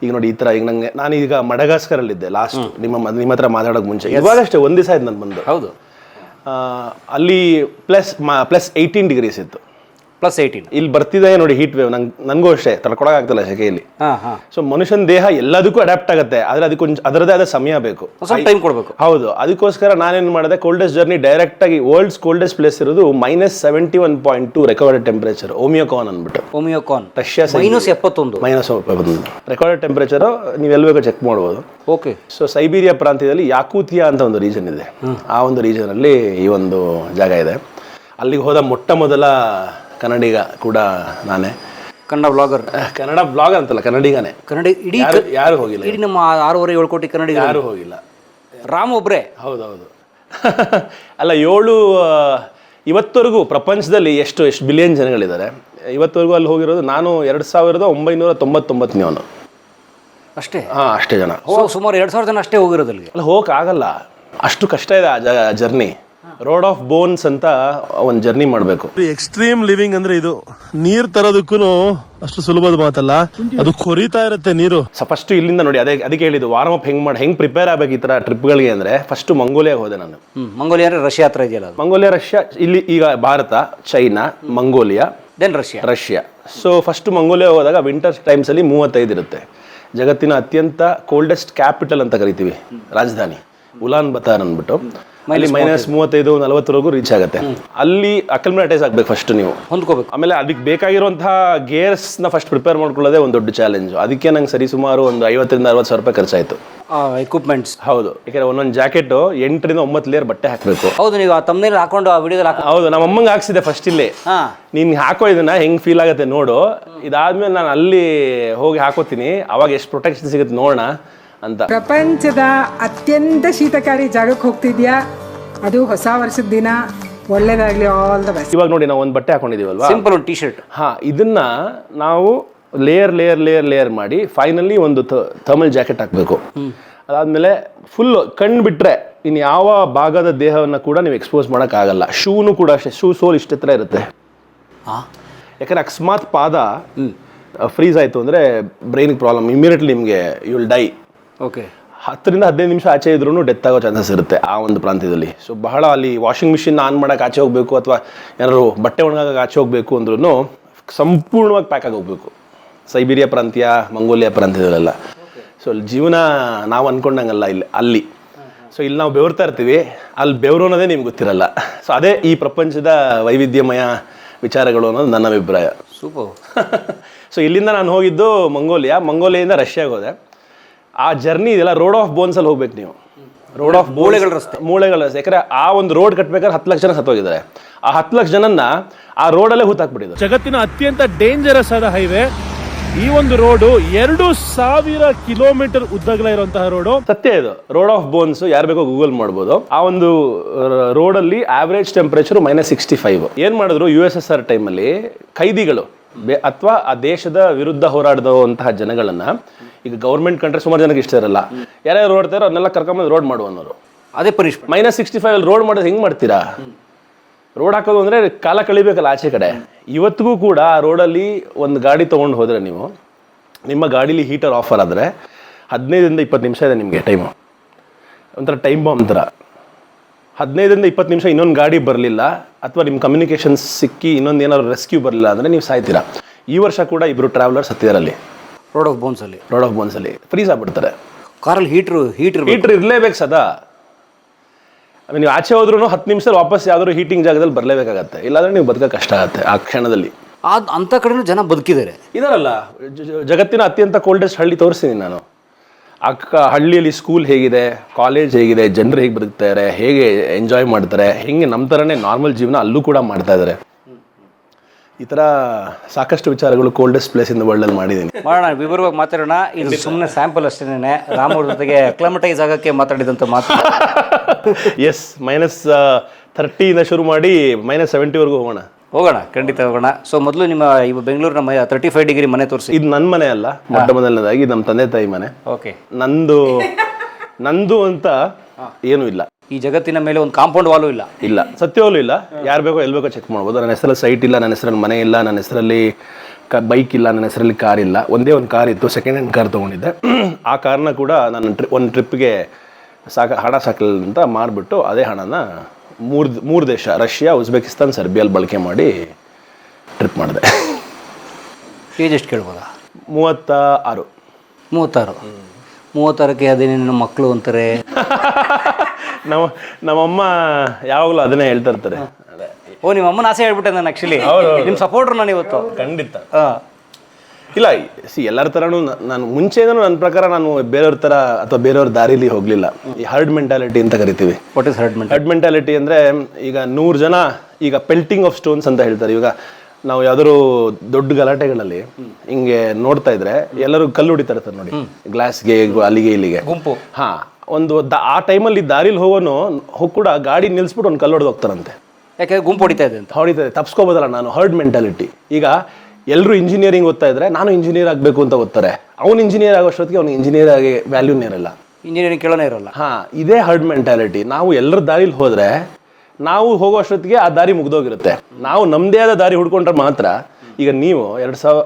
ಈಗ ನೋಡಿ ಈ ಥರ ಈಗ ನಂಗೆ ನಾನು ಈಗ ಮಡಗಾಸ್ಕರಲ್ಲಿದ್ದೆ ಲಾಸ್ಟ್ ನಿಮ್ಮ ಮ- ನಿಮ್ಮ ಹತ್ರ ಮಾತಾಡೋಕೆ ಮುಂಚೆ. ಇವಾಗಷ್ಟೇ ಒಂದು ದಿವಸ ಆಯ್ತು ನಾನು ಬಂದು. ಹೌದು. ಅಲ್ಲಿ ಪ್ಲಸ್ ಪ್ಲಸ್ ಏಯ್ಟೀನ್ ಡಿಗ್ರೀಸ್ ಇತ್ತು. ಪ್ಲಸ್ ಏಯ್ಟೀನ್ ಇಲ್ಲಿ ಬರ್ತಿದೆ ನೋಡಿ ಹೀಟ್ ವೇವ್ ನಂಗೆ ನನಗೂ ಅಷ್ಟೇ ತಡ್ಕೊಳಕ್ಕಾಗ್ತಿಲ್ಲ ಸೆಕೆಯಲ್ಲಿ. ಹಾಂ ಹಾಂ. ಸೊ ಮನುಷ್ಯನ ದೇಹ ಎಲ್ಲದಕ್ಕೂ ಅಡ್ಯಾಪ್ಟ್ ಆಗುತ್ತೆ. ಆದರೆ ಅದಕ್ಕೊಂದು ಅದರದೇ ಆದ ಸಮಯ ಬೇಕು. ಸ್ವಲ್ಪ ಟೈಮ್ ಕೊಡಬೇಕು. ಹೌದು. ಅದಕ್ಕೋಸ್ಕರ ನಾನೇನು ಮಾಡಿದೆ ಕೋಲ್ಡೆಸ್ಟ್ ಜರ್ನಿ ಡೈರೆಕ್ಟ್ ಆಗಿ ವರ್ಲ್ಡ್ಸ್ ಕೋಲ್ಡೆಸ್ಟ್ ಪ್ಲೇಸ್ ಇರೋದು minus seventy one point two recorded temperature Oymyakon ಅಂದ್ಬಿಟ್ಟು. ಓಮಿಯೋಕಾನ್ ರಷ್ಯಾ ಮೈನಸ್ ಎಪ್ಪತ್ತೊಂದು. ಮೈನಸ್ ರೆಕಾರ್ಡೆಡ್ ಟೆಂಪರೇಚರ್ ನೀವು ಎಲ್ಲಿ ಬೇಕೋ ಚೆಕ್ ಮಾಡ್ಬೋದು. ಓಕೆ ಸೊ ಸೈಬೀರಿಯಾ ಪ್ರಾಂತ್ಯದಲ್ಲಿ ಯಾಕೂತಿಯಾ ಅಂತ ಒಂದು ರೀಜನ್ ಇದೆ. ಆ ಒಂದು ರೀಜನಲ್ಲಿ ಈ ಒಂದು ಜಾಗ ಇದೆ. ಅಲ್ಲಿಗೆ ಹೋದ ಮೊಟ್ಟ ಮೊದಲ ಕನ್ನಡಿಗ ಕೂಡ ನಾನೇ. ಕನ್ನಡ ಬ್ಲಾಗರ್. ಕನ್ನಡ ಬ್ಲಾಗ್ ಅಂತಲ್ಲ ಕನ್ನಡಿಗನೇ. ಕನ್ನಡ ಇಡೀ ಯಾರು ಯಾರು ಹೋಗಿಲ್ಲ ಇಡೀ ನಮ್ಮ ಆರೂವರೆ ಏಳು ಕೋಟಿ ಕನ್ನಡಿಗ ಯಾರು ಹೋಗಿಲ್ಲ. ರಾಮ್ ಒಬ್ರೆ. ಹೌದೌದು. ಅಲ್ಲ ಏಳು ಆ, ಇವತ್ತವರೆಗೂ ಪ್ರಪಂಚದಲ್ಲಿ ಎಷ್ಟು ಎಷ್ಟು ಬಿಲಿಯನ್ ಜನಗಳಿದ್ದಾರೆ. ಇವತ್ತವರೆಗೂ ಅಲ್ಲಿ ಹೋಗಿರೋದು ನಾನು ಎರಡು ಸಾವಿರದ ಒಂಬೈನೂರ ತೊಂಬತ್ತೊಂಬತ್ತನೇವನು ಅಷ್ಟೇ? ಹಾಂ ಅಷ್ಟೇ ಜನ. ಸುಮಾರು ಎರಡು ಸಾವಿರ ಜನ ಅಷ್ಟೇ ಹೋಗಿರೋದು ಅಲ್ಲಿಗೆ. ಅಲ್ಲಿ ಹೋಗಕ್ಕೆ ಆಗಲ್ಲ. ಅಷ್ಟು ಕಷ್ಟ ಇದೆ ಆ ಜರ್ನಿ. ರೋಡ್ ಆಫ್ ಬೋನ್ಸ್ ಅಂತ ಒಂದು ಜರ್ನಿ ಮಾಡಬೇಕು. ಎಕ್ಸ್ಟ್ರೀಮ್ ಲಿವಿಂಗ್ ಅಂದ್ರೆ ಇದು ನೀರ್ ತರೋದಕ್ಕೂ ಅಷ್ಟು ಸುಲಭದ ಮಾತಲ್ಲ ಅದು ಕೊರಿತಾ ಇರುತ್ತೆ ನೀರು. ಸೊ ಫಸ್ಟ್ ಇಲ್ಲಿಂದ ನೋಡಿ ಅದೇ ಅದಕ್ಕೆ ಹೇಳಿದ್ದು ವಾರ್ಮ್ ಅಪ್ ಹೆಂಗ್ ಮಾಡಿ ಹೆಂಗ್ ಪ್ರಿಪೇರ್ ಆಗ್ಬೇಕು ಈ ಥರ ಟ್ರಿಪ್ಗಳಿಗೆ ಅಂದ್ರೆ ಫಸ್ಟ್ ಮಂಗೋಲಿಯಾ ಹೋದೆ ನಾನು. ಮಂಗೋಲಿಯಾ ಅಂದ್ರೆ ರಷ್ಯಾ ಹತ್ರ ಇದೆಯಲ್ಲ ಮಂಗೋಲಿಯಾ ರಷ್ಯಾ ಇಲ್ಲಿ ಈಗ Bharat China Mongolia then Russia. Russia. So first Mongolia ಹೋದಾಗ ವಿಂಟರ್ ಟೈಮ್ಸ್ ಅಲ್ಲಿ ಮೂವತ್ತೈದು ಇರುತ್ತೆ. ಜಗತ್ತಿನ ಅತ್ಯಂತ ಕೋಲ್ಡೆಸ್ಟ್ ಕ್ಯಾಪಿಟಲ್ ಅಂತ ಕರಿತೀವಿ ರಾಜಧಾನಿ ಉಲಾನ್ ಬತಾರ್ ಅಂದ್ಬಿಟ್ಟು. ಅಲ್ಲಿ ಮೈನಸ್ ಮೂವತ್ತೈದು ನಲವತ್ತರವರೆಗೂ ರೀಚ್ ಆಗುತ್ತೆ. ಅಲ್ಲಿ ಅಕಲ್ಮಟೈಸ್ ಆಗ್ಬೇಕು ಫಸ್ಟ್ ನೀವು. ಹೊಂದ್ಕೋಬೇಕು. ಆಮೇಲೆ ಅದಕ್ಕೆ ಬೇಕಾಗಿರುವಂತಹ ಗೇರ್ಸ್ನ ಫಸ್ಟ್ ಪ್ರಿಪೇರ್ ಮಾಡ್ಕೊಳ್ಳೋದೇ ಒಂದು ದೊಡ್ಡ ಚಾಲೆಂಜ್ ಅದಕ್ಕೆ ನಂಗೆ ಸರಿ ಸುಮಾರು ಒಂದು ಐವತ್ತರಿಂದ ಅರವತ್ತು ಸಾವಿರ ರೂಪಾಯಿ ಖರ್ಚಾಯಿತು. ಎಕ್ವಿಪ್ಮೆಂಟ್ಸ್ ಹೌದು. ಯಾಕಂದ್ರೆ ಒಂದೊಂದು ಜಾಕೆಟ್ ಎಂಟರಿಂದ ಒಂಬತ್ತು ಲೇಯರ್ ಬಟ್ಟೆ ಹಾಕಬೇಕು. ಹೌದು ನೀವು ಆ ತಮ್ಮನೇಲಿ ಹಾಕೊಂಡು ಆ ವಿಡಿಯೋದಲ್ಲಿ ಹಾಕಿ ಹೌದು ನಮ್ಮ ಅಮ್ಮಂಗೆ ಹಾಕ್ಸಿದೆ ಫಸ್ಟ್ ಇಲ್ಲಿ. ನೀನು ಹಾಕೋ ಇದನ್ನ ಹೆಂಗ್ ಫೀಲ್ ಆಗುತ್ತೆ ನೋಡು. ಇದಾದ್ಮೇಲೆ ನಾನು ಅಲ್ಲಿ ಹೋಗಿ ಹಾಕೋತೀನಿ. ಅವಾಗ ಎಷ್ಟು ಪ್ರೊಟೆಕ್ಷನ್ ಸಿಗುತ್ತೆ ನೋಡೋಣ. ಅಂತ. ಪ್ರಪಂಚದ ಅತ್ಯಂತ ಶೀತಕಾರಿ ಜಾಗಕ್ಕೆ ಹೋಗ್ತಿದ್ಯಾ? ಅದು ಹೊಸ ವರ್ಷದ ದಿನ ಒಳ್ಳೇದಾಗ್ಲಿ ಆಲ್ ದ ಬೆಸ್ಟ್ ಇವಾಗ ನೋಡಿ ನಾವು ಒಂದು ಬಟ್ಟೆ ಹಾಕೊಂಡಿದೀವಲ್ವಾ? ಸಿಂಪಲ್ ಒಂದು ಟಿ ಶರ್ಟ್ ಹಾ ಇದನ್ನ ನಾವು ಲೇಯರ್ ಲೇಯರ್ ಲೇಯರ್ ಲೇಯರ್ ಮಾಡಿ ಫೈನಲಿ ಒಂದು ಥರ್ಮಲ್ ಜಾಕೆಟ್ ಹಾಕಬೇಕು. ಅದಾದ್ಮೇಲೆ ಫುಲ್ ಕಣ್ಣು ಬಿಟ್ರೆ ಇನ್ನು ಯಾವ ಭಾಗದ ದೇಹವನ್ನು ಕೂಡ ನೀವು ಎಕ್ಸ್ಪೋಸ್ ಮಾಡೋಕ್ಕಾಗಲ್ಲ. ಶೂನು ಕೂಡ ಅಷ್ಟೇ ಶೂ ಸೋಲ್ ಇಷ್ಟತ್ರ ಇರುತ್ತೆ. ಯಾಕಂದ್ರೆ ಅಕಸ್ಮಾತ್ ಪಾದ ಫ್ರೀಸ್ ಆಯಿತು ಅಂದರೆ ಬ್ರೈನಿಗೆ ಪ್ರಾಬ್ಲಮ್ ಇಮಿಡಿಯೇಟ್ಲಿ ನಿಮಗೆ ಯು ವಿಲ್ ಡೈ ಓಕೆ ಹತ್ತರಿಂದ ಹದಿನೈದು ನಿಮಿಷ ಆಚೆ ಇದ್ರೂ ಡೆತ್ ಆಗೋ ಚಾನ್ಸಸ್ ಇರುತ್ತೆ ಆ ಒಂದು ಪ್ರಾಂತ್ಯದಲ್ಲಿ. ಸೊ ಬಹಳ ಅಲ್ಲಿ ವಾಷಿಂಗ್ ಮಿಷಿನ್ ಆನ್ ಮಾಡೋಕೆ ಆಚೆ ಹೋಗಬೇಕು ಅಥವಾ ಏನಾದ್ರು ಬಟ್ಟೆ ಒಣಗಾಗ ಆಚೆ ಹೋಗಬೇಕು ಅಂದ್ರೂ ಸಂಪೂರ್ಣವಾಗಿ ಪ್ಯಾಕ್ ಆಗಿ ಹೋಗಬೇಕು. ಸೈಬೀರಿಯಾ ಪ್ರಾಂತ್ಯ ಮಂಗೋಲಿಯಾ ಪ್ರಾಂತ್ಯದಲ್ಲೆಲ್ಲ. ಸೊ ಅಲ್ಲಿ ಜೀವನ ನಾವು ಅಂದ್ಕೊಂಡಂಗಲ್ಲ ಇಲ್ಲಿ ಅಲ್ಲಿ. ಸೊ ಇಲ್ಲಿ ನಾವು ಬೆವರ್ತಾ ಇರ್ತೀವಿ. ಅಲ್ಲಿ ಬೆವರು ಅನ್ನೋದೇ ನಿಮ್ಗೆ ಗೊತ್ತಿರಲ್ಲ. ಸೊ ಅದೇ ಈ ಪ್ರಪಂಚದ ವೈವಿಧ್ಯಮಯ ವಿಚಾರಗಳು ಅನ್ನೋದು ನನ್ನ ಅಭಿಪ್ರಾಯ. ಸೂಪರ್ ಸೊ ಇಲ್ಲಿಂದ ನಾನು ಹೋಗಿದ್ದು ಮಂಗೋಲಿಯಾ ಮಂಗೋಲಿಯಿಂದ ರಷ್ಯಾಗೆ ಹೋದೆ. ಆ ಜರ್ನಿ ಇದೆಲ್ಲ ರೋಡ್ ಆಫ್ ಬೋನ್ಸಲ್ಲಿ ಹೋಗ್ಬೇಕು ನೀವು. ರೋಡ್ ಆಫ್ ಮೂಳೆಗಳ ರಸ್ತೆ. ಮೂಳೆಗಳ ರಸ್ತೆ. ಯಾಕಂದ್ರೆ ಆ ಒಂದು ರೋಡ್ ಕಟ್ಬೇಕಾದ್ರೆ ಹತ್ತು ಲಕ್ಷ ಜನ ಸತ್ತೋಗಿದ್ದಾರೆ. ಆ ಹತ್ತು ಲಕ್ಷ ಜನನ್ನ ಆ ರೋಡಲ್ಲೇ ಹೂತಾಕ್ಬಿಟ್ಟಿದ್ರು ಜಗತ್ತಿನ ಅತ್ಯಂತ ಡೇಂಜರಸ್ ಆದ ಹೈವೇ ಈ ಒಂದು ರೋಡು ಎರಡು ಸಾವಿರ ಕಿಲೋಮೀಟರ್ ಉದ್ದಗಲ ಇರುವಂತಹ ರೋಡು ಸತ್ಯ ಇದು. ರೋಡ್ ಆಫ್ ಬೋನ್ಸ್ ಯಾರು ಬೇಕೋ ಗೂಗಲ್ ಮಾಡ್ಬೋದು. ಆ ಒಂದು ರೋಡಲ್ಲಿ average temperature minus sixty five ಏನು ಮಾಡಿದ್ರು ಯು ಎಸ್ ಎಸ್ ಆರ್ ಟೈಮಲ್ಲಿ ಖೈದಿಗಳು ಅಥವಾ ಆ ದೇಶದ ವಿರುದ್ಧ ಹೋರಾಡಿದಂತಹ ಜನಗಳನ್ನ ಈಗ ಗೌರ್ಮೆಂಟ್ ಕಂಡ್ರೆ ಸುಮಾರು ಜನಕ್ಕೆ ಇಷ್ಟ ಇರಲ್ಲ. ಯಾರ್ಯಾರು ಓಡ್ತಾರೋ ಅದನ್ನೆಲ್ಲ ಕರ್ಕೊಂಬಂದು ರೋಡ್ ಮಾಡುವ ಅನ್ನೋರು. ಅದೇ ಪನಿಷ್ಮೆಂಟ್ ಮೈನಸ್ ಸಿಕ್ಸ್ಟಿ ಫೈವ್ ಅಲ್ಲಿ ರೋಡ್ ಮಾಡೋದು ಹೆಂಗೆ ಮಾಡ್ತೀರಾ? ರೋಡ್ ಹಾಕೋದು ಅಂದ್ರೆ ಕಾಲ ಕಳಿಬೇಕಲ್ಲ ಆಚೆ ಕಡೆ. ಇವತ್ತಿಗೂ ಕೂಡ ಆ ರೋಡಲ್ಲಿ ಒಂದು ಗಾಡಿ ತೊಗೊಂಡು ಹೋದರೆ ನೀವು ನಿಮ್ಮ ಗಾಡೀಲಿ ಹೀಟರ್ ಆಫರ್ ಆದರೆ ಹದಿನೈದರಿಂದ ಇಪ್ಪತ್ತು ನಿಮಿಷ ಇದೆ ನಿಮಗೆ ಟೈಮು ಒಂಥರ ಟೈಮ್ ಬಾಂಬ್ ಥರ. ಹದಿನೈದರಿಂದ ಇಪ್ಪತ್ತು ನಿಮಿಷ ಇನ್ನೊಂದು ಗಾಡಿ ಬರಲಿಲ್ಲ ಅಥವಾ ನಿಮ್ಮ ಕಮ್ಯುನಿಕೇಷನ್ಸ್ ಸಿಕ್ಕಿ ಇನ್ನೊಂದು ಏನಾದ್ರು ರೆಸ್ಕ್ಯೂ ಬರಲಿಲ್ಲ ಅಂದರೆ ನೀವು ಸಾಯ್ತೀರಾ. ಈ ವರ್ಷ ಕೂಡ ಇಬ್ಬರು ಟ್ರಾವೆಲರ್ಸ್ ಹತ್ತಿದಾರಲ್ಲಿ. ರೋಡ್ ಆಫ್ ಬೋನ್ಸ್ ಅಲ್ಲಿ. ರೋಡ್ ಆಫ್ ಬೋನ್ಸಲ್ಲಿ ಫ್ರೀಸ್ ಆಗ್ಬಿಡ್ತಾರೆ. ಕಾರಲ್ಲಿ ಹೀಟ್ರು ಹೀಟರ್ ಹೀಟ್ರ್ ಇರಲೇಬೇಕು ಸದಾ. ಆಮೇಲೆ ನೀವು ಆಚೆ ಹೋದ್ರೂ ಹತ್ತು ನಿಮಿಷದಲ್ಲಿ ವಾಪಸ್ ಯಾವ್ದಾದ್ರು ಹೀಟಿಂಗ್ ಜಾಗದಲ್ಲಿ ಬರಲೇಬೇಕಾಗತ್ತೆ. ಇಲ್ಲಾಂದ್ರೆ ನೀವು ಬದುಕ ಕಷ್ಟ ಆಗುತ್ತೆ ಆ ಕ್ಷಣದಲ್ಲಿ. ಆದ್ ಅಂಥ ಕಡೆನೂ ಜನ ಬದುಕಿದ್ದಾರೆ. ಇದಾರಲ್ಲ ಜಗತ್ತಿನ ಅತ್ಯಂತ ಕೋಲ್ಡೆಸ್ಟ್ ಹಳ್ಳಿ ತೋರಿಸ್ತೀನಿ ನಾನು. ಅಕ್ಕ ಹಳ್ಳಿಯಲ್ಲಿ ಸ್ಕೂಲ್ ಹೇಗಿದೆ ಕಾಲೇಜ್ ಹೇಗಿದೆ ಜನರು ಹೇಗೆ ಬದುಕ್ತಾರೆ ಹೇಗೆ ಎಂಜಾಯ್ ಮಾಡ್ತಾರೆ ಹೆಂಗೆ ನಮ್ಮ ಥರನೇ ನಾರ್ಮಲ್ ಜೀವನ ಅಲ್ಲೂ ಕೂಡ ಮಾಡ್ತಾ ಇದ್ದಾರೆ ಈ ಥರ ಸಾಕಷ್ಟು ವಿಚಾರಗಳು ಕೋಲ್ಡೆಸ್ಟ್ ಪ್ಲೇಸ್ ಇನ್ ವರ್ಲ್ಡಲ್ಲಿ ಮಾಡಿದ್ದೀನಿ. ಮಾಡೋಣ ವಿವರವಾಗಿ ಮಾತಾಡೋಣ. ಇದು ಸುಮ್ಮನೆ ಸ್ಯಾಂಪಲ್ ಅಷ್ಟೇನೆ ರಾಮವ್ರ ಜೊತೆಗೆ ಅಕ್ಲಮಟೈಸ್ ಆಗಕ್ಕೆ ಮಾತಾಡಿದಂಥ ಮಾತು. ಎಸ್ ಮೈನಸ್ ಥರ್ಟಿಯಿಂದ ಶುರು ಮಾಡಿ ಮೈನಸ್ ಸೆವೆಂಟಿವರೆಗೂ ಹೋಗೋಣ. ಹೋಗೋಣ ಖಂಡಿತ ಹೋಗೋಣ. ಸೊ ಮೊದಲು ನಿಮ್ಮ ಇವ ಬೆಂಗಳೂರಿನ ಮೈ ತರ್ಟಿ ಫೈವ್ ಡಿಗ್ರಿ ಮನೆ ತೋರಿಸಿ. ಇದು ನನ್ನ ಮನೆ ಅಲ್ಲ ಮೊಟ್ಟ ಮೊದಲನೇದಾಗಿ ನಮ್ಮ ತಂದೆ ತಾಯಿ ಮನೆ. ಓಕೆ ನಂದು ನಂದು ಅಂತ ಏನೂ ಇಲ್ಲ. ಈ ಜಗತ್ತಿನ ಮೇಲೆ ಒಂದು ಕಾಂಪೌಂಡ್ ವಾಲು ಇಲ್ಲ. ಇಲ್ಲ. ಸತ್ಯವಲ್ಲೂ ಇಲ್ಲ. ಯಾರು ಬೇಕೋ ಎಲ್ಲಿ ಬೇಕೋ ಚೆಕ್ ಮಾಡ್ಬೋದು. ನನ್ನ ಹೆಸರಲ್ಲಿ ಸೈಟ್ ಇಲ್ಲ ನನ್ನ ಹೆಸರಲ್ಲಿ ಮನೆ ಇಲ್ಲ ನನ್ನ ಹೆಸರಲ್ಲಿ ಕ ಬೈಕ್ ಇಲ್ಲ ನನ್ನ ಹೆಸರಲ್ಲಿ ಕಾರ್ ಇಲ್ಲ. ಒಂದೇ ಒಂದು ಕಾರ್ ಇತ್ತು ಸೆಕೆಂಡ್ ಹ್ಯಾಂಡ್ ಕಾರ್ ತೊಗೊಂಡಿದ್ದೆ. ಆ ಕಾರ್ನ ಕೂಡ ನಾನು ಟ್ರಿ ಒಂದು ಟ್ರಿಪ್ಗೆ ಸಾಕ ಹಣ ಸಾಕಲ್ಲ ಅಂತ ಮಾರಿಬಿಟ್ಟು ಅದೇ ಹಣನ ಮೂರು ಮೂರು ದೇಶ ರಷ್ಯಾ ಉಜ್ಬೇಕಿಸ್ತಾನ್ ಸರ್ಬಿಯಲ್ಲಿ ಬಳಕೆ ಮಾಡಿ ಟ್ರಿಪ್ ಮಾಡಿದೆ. ಏಜ್ ಎಷ್ಟು ಕೇಳ್ಬೋದಾ? ಮೂವತ್ತ ಆರು ಮೂವತ್ತಾರು. ಮೂವತ್ತಾರಕ್ಕೆ ಅದೇನೇನು ಮಕ್ಕಳು ಅಂತಾರೆ. ನಮ್ಮ ನಮ್ಮಮ್ಮ ಯಾವಾಗಲೂ ಅದನ್ನೇ ಹೇಳ್ತಾ ಇರ್ತಾರೆ. ಓ ನಿಮ್ಮ ಅಮ್ಮನ ಆಸೆ ಹೇಳ್ಬಿಟ್ಟೆ ನಾನು ಆ್ಯಕ್ಚುಲಿ ನಿಮ್ಮ ಸಪೋರ್ಟ್ರು ನಾನು ಇವತ್ತು. ಖಂಡಿತ. ಹಾಂ. ಇಲ್ಲ ಸಿ ಎಲ್ಲರ ಥರನೂ ನಾನು ಮುಂಚೆನೂ ನನ್ನ ಪ್ರಕಾರ ನಾನು ಬೇರೆಯವ್ರ ಥರ ಅಥವಾ ಬೇರೆಯವ್ರ ದಾರಿಲಿ ಹೋಗಲಿಲ್ಲ. ಈ ಹರ್ಡ್ ಮೆಂಟಾಲಿಟಿ ಅಂತ ಕರಿತೀವಿ. What is herdment herd mentality ಅಂದರೆ ಈಗ ನೂರು ಜನ ಈಗ ಪೆಲ್ಟಿಂಗ್ ಆಫ್ ಸ್ಟೋನ್ಸ್ ಅಂತ ಹೇಳ್ತಾರೆ. ಇವಾಗ ನಾವು ಯಾವ್ದಾದ್ರು ದೊಡ್ಡ ಗಲಾಟೆಗಳಲ್ಲಿ ಹಿಂಗೆ ನೋಡ್ತಾ ಇದ್ರೆ ಎಲ್ಲರೂ ಕಲ್ಲು ಹೊಡಿತಾ ಇರ್ತಾರೆ ನೋಡಿ. ಗ್ಲಾಸ್ಗೆ ಅಲ್ಲಿಗೆ ಇಲ್ಲಿಗೆ. ಗುಂಪು. ಹಾ. ಒಂದು ದ- ಆ ಟೈಮಲ್ಲಿ ದಾರಿಲಿ ಹೋಗೋನು ಹೋಗಿ ಕೂಡ ಗಾಡಿ ನಿಲ್ಲಿಸ್ಬಿಟ್ಟು ಒಂದು ಕಲ್ಲು ಹೊಡೆದು ಹೋಗ್ತಾರಂತೆ. ಯಾಕೆಂದ್ರೆ ಗುಂಪು ಹೊಡಿತಾ ಇದೆ ಅಂತ? ಹೊಡಿತದೆ ತಪ್ಸ್ಕೋಬೋದಲ್ಲ ನಾನು ಹರ್ಡ್ ಮೆಂಟಾಲಿಟಿ ಈಗ ಎಲ್ಲರೂ ಇಂಜಿನಿಯರಿಂಗ್ ಓದ್ತಾ ಇದ್ರೆ ನಾನು ಇಂಜಿನಿಯರ್ ಆಗಬೇಕು ಅಂತ ಓದ್ತಾರೆ. ಅವ್ನು ಇಂಜಿನಿಯರ್ ಆಗೋಷ್ಟೊತ್ತಿಗೆ ಅವ್ನಿಗೆ ಇಂಜಿನಿಯರ್ ಆಗಿ ವ್ಯಾಲ್ಯೂನೇ ಇರಲ್ಲ. ಇಂಜಿನಿಯರಿಂಗ್ ಕೇಳೋನೇ ಇರಲ್ಲ. ಹಾಂ ಇದೇ ಹರ್ಡ್ ಮೆಂಟಾಲಿಟಿ ನಾವು ಎಲ್ಲರ ದಾರಿಲಿ ಹೋದರೆ ನಾವು ಹೋಗೋ ಅಷ್ಟೊತ್ತಿಗೆ ಆ ದಾರಿ ಮುಗ್ದೋಗಿರುತ್ತೆ. ನಾವು ನಮ್ಮದೇ ಆದ ದಾರಿ ಹುಡ್ಕೊಂಡ್ರೆ ಮಾತ್ರ ಈಗ ನೀವು ಎರಡು ಸಾವಿರ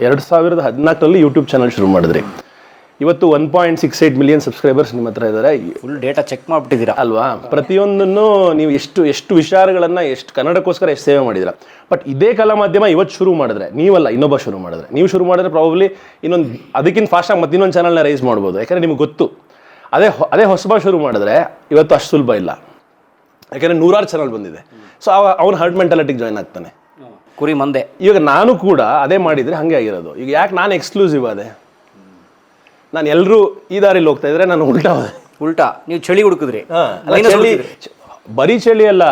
ಎರಡು ಸಾವಿರದ ಹದಿನಾಲ್ಕರಲ್ಲಿ ಯೂಟ್ಯೂಬ್ ಚಾನಲ್ ಶುರು ಮಾಡಿದ್ರಿ. ಇವತ್ತು one point six eight million subscribers ನಿಮ್ಮ ಹತ್ರ ಇದ್ದಾರೆ. ಫುಲ್ ಡೇಟಾ ಚೆಕ್ ಮಾಡಿಬಿಟ್ಟಿದ್ದೀರಾ? ಅಲ್ವಾ? ಪ್ರತಿಯೊಂದನ್ನು ನೀವು ಎಷ್ಟು ಎಷ್ಟು ವಿಚಾರಗಳನ್ನು ಎಷ್ಟು ಕನ್ನಡಕ್ಕೋಸ್ಕರ ಎಷ್ಟು ಸೇವೆ ಮಾಡಿದ್ರ ಬಟ್ ಇದೇ ಕಲಾ ಮಾಧ್ಯಮ ಇವತ್ತು ಶುರು ಮಾಡಿದ್ರೆ ನೀವಲ್ಲ ಇನ್ನೊಬ್ಬ ಶುರು ಮಾಡಿದ್ರೆ. ನೀವು ಶುರು ಮಾಡಿದ್ರೆ ಪ್ರಾಬಬ್ಲಿ ಇನ್ನೊಂದು ಅದಕ್ಕಿಂತ ಫಾಸ್ಟಾಗಿ ಮತ್ತೆ ಇನ್ನೊಂದು ಚಾನಲ್ನ ರೈಸ್ ಮಾಡ್ಬೋದು. ಯಾಕಂದ್ರೆ ನಿಮ್ಗೆ ಗೊತ್ತು. ಅದೇ ಅದೇ ಹೊಸಬ ಶುರು ಮಾಡಿದ್ರೆ ಇವತ್ತು ಅಷ್ಟು ಸುಲಭ ಇಲ್ಲ. ಯಾಕಂದ್ರೆ ನೂರಾರು ಚಾನಲ್ ಬಂದಿದೆ. ಸೊ ಅವ ಅವ್ನು ಹರ್ಡ್ ಮೆಂಟಾಲಿಟಿಗೆ ಜಾಯ್ನ್ ಆಗ್ತಾನೆ. ಕುರಿ ಮಂದೆ. ಇವಾಗ ನಾನು ಕೂಡ ಅದೇ ಮಾಡಿದ್ರೆ ಹಾಗೆ ಆಗಿರೋದು. ಈಗ ಯಾಕೆ ನಾನು ಎಕ್ಸ್ಕ್ಲೂಸಿವ್ ಅದೇ ನಾನು ಎಲ್ಲರೂ ಈ ದಾರಿಲಿ ಹೋಗ್ತಾ ಇದ್ರೆ ನಾನು ಉಲ್ಟಾ ಹೋದೆ. ಉಲ್ಟಾ. ನೀವು ಚಳಿ ಹುಡುಕಿದ್ರಿ. ಅಲ್ಲ, ಚಳಿ ಚ- ಬರೀ ಚಳಿ ಅಲ್ಲ.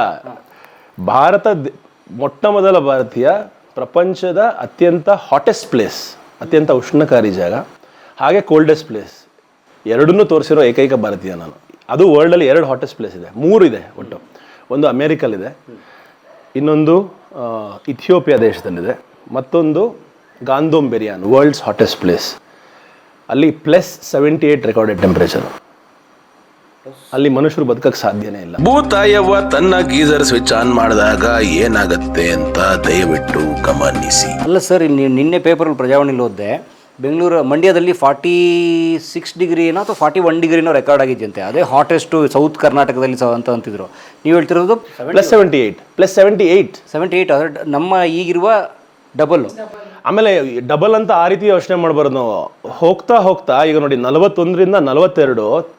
ಭಾರತ ದ- ಮೊಟ್ಟ ಮೊದಲ ಭಾರತೀಯ ಪ್ರಪಂಚದ ಅತ್ಯಂತ ಹಾಟೆಸ್ಟ್ ಪ್ಲೇಸ್ ಅತ್ಯಂತ ಉಷ್ಣಕಾರಿ ಜಾಗ ಹಾಗೆ ಕೋಲ್ಡೆಸ್ಟ್ ಪ್ಲೇಸ್ ಎರಡನ್ನೂ ತೋರಿಸಿರೋ ಏಕೈಕ ಭಾರತೀಯ ನಾನು. ಅದು ವರ್ಲ್ಡಲ್ಲಿ ಎರಡು ಹಾಟೆಸ್ಟ್ ಪ್ಲೇಸ್ ಇದೆ. ಮೂರು ಇದೆ ಒಟ್ಟು. ಒಂದು ಅಮೇರಿಕಲ್ಲಿದೆ. ಇನ್ನೊಂದು ಆ, ಇಥಿಯೋಪಿಯಾ ದೇಶದಲ್ಲಿದೆ. ಮತ್ತೊಂದು Gandom Beryan world's hottest place ಅಲ್ಲಿ plus seventy eight recorded temperature ಅಲ್ಲಿ ಮನುಷ್ಯರು ಬದುಕಕ್ಕೆ ಸಾಧ್ಯನೇ ಇಲ್ಲ. ಭೂತಾಯವ್ವ ತನ್ನ ಗೀಸರ್ ಸ್ವಿಚ್ ಆನ್ ಮಾಡಿದಾಗ ಏನಾಗುತ್ತೆ ಅಂತ ದಯವಿಟ್ಟು ಗಮನಿಸಿ. ಅಲ್ಲ ಸರ್ ನೀವು ನಿನ್ನೆ ಪೇಪರಲ್ಲಿ ಪ್ರಜಾವಾಣಿಲಿ ಓದಿದೆ ಬೆಂಗಳೂರು ಮಂಡ್ಯದಲ್ಲಿ ಫಾರ್ಟಿ ಸಿಕ್ಸ್ ಡಿಗ್ರಿನೋ ಅಥವಾ ಫಾರ್ಟಿ ಒನ್ ಡಿಗ್ರಿನೋ ರೆಕಾರ್ಡ್ ಆಗಿದ್ದಂತೆ ಅದೇ ಹಾಟೆಸ್ಟು ಸೌತ್ ಕರ್ನಾಟಕದಲ್ಲಿ ಸ- ಅಂತ ಅಂತಿದ್ರು. ನೀವು ಹೇಳ್ತಿರೋದು? Plus seventy eight plus seventy eight seventy eight ಅದ್ರ ನಮ್ಮ ಈಗಿರುವ ಡಬಲ್ಲು ಆಮೇಲೆ ಡಬಲ್ ಅಂತ ಆ ರೀತಿ ಯೋಚನೆ ಮಾಡಬಾರ್ದು ನಾವು. ಹೋಗ್ತಾ ಹೋಗ್ತಾ ಈಗ ನೋಡಿ ನಲವತ್ತೊಂದರಿಂದ ನಲವತ್ತೆರಡು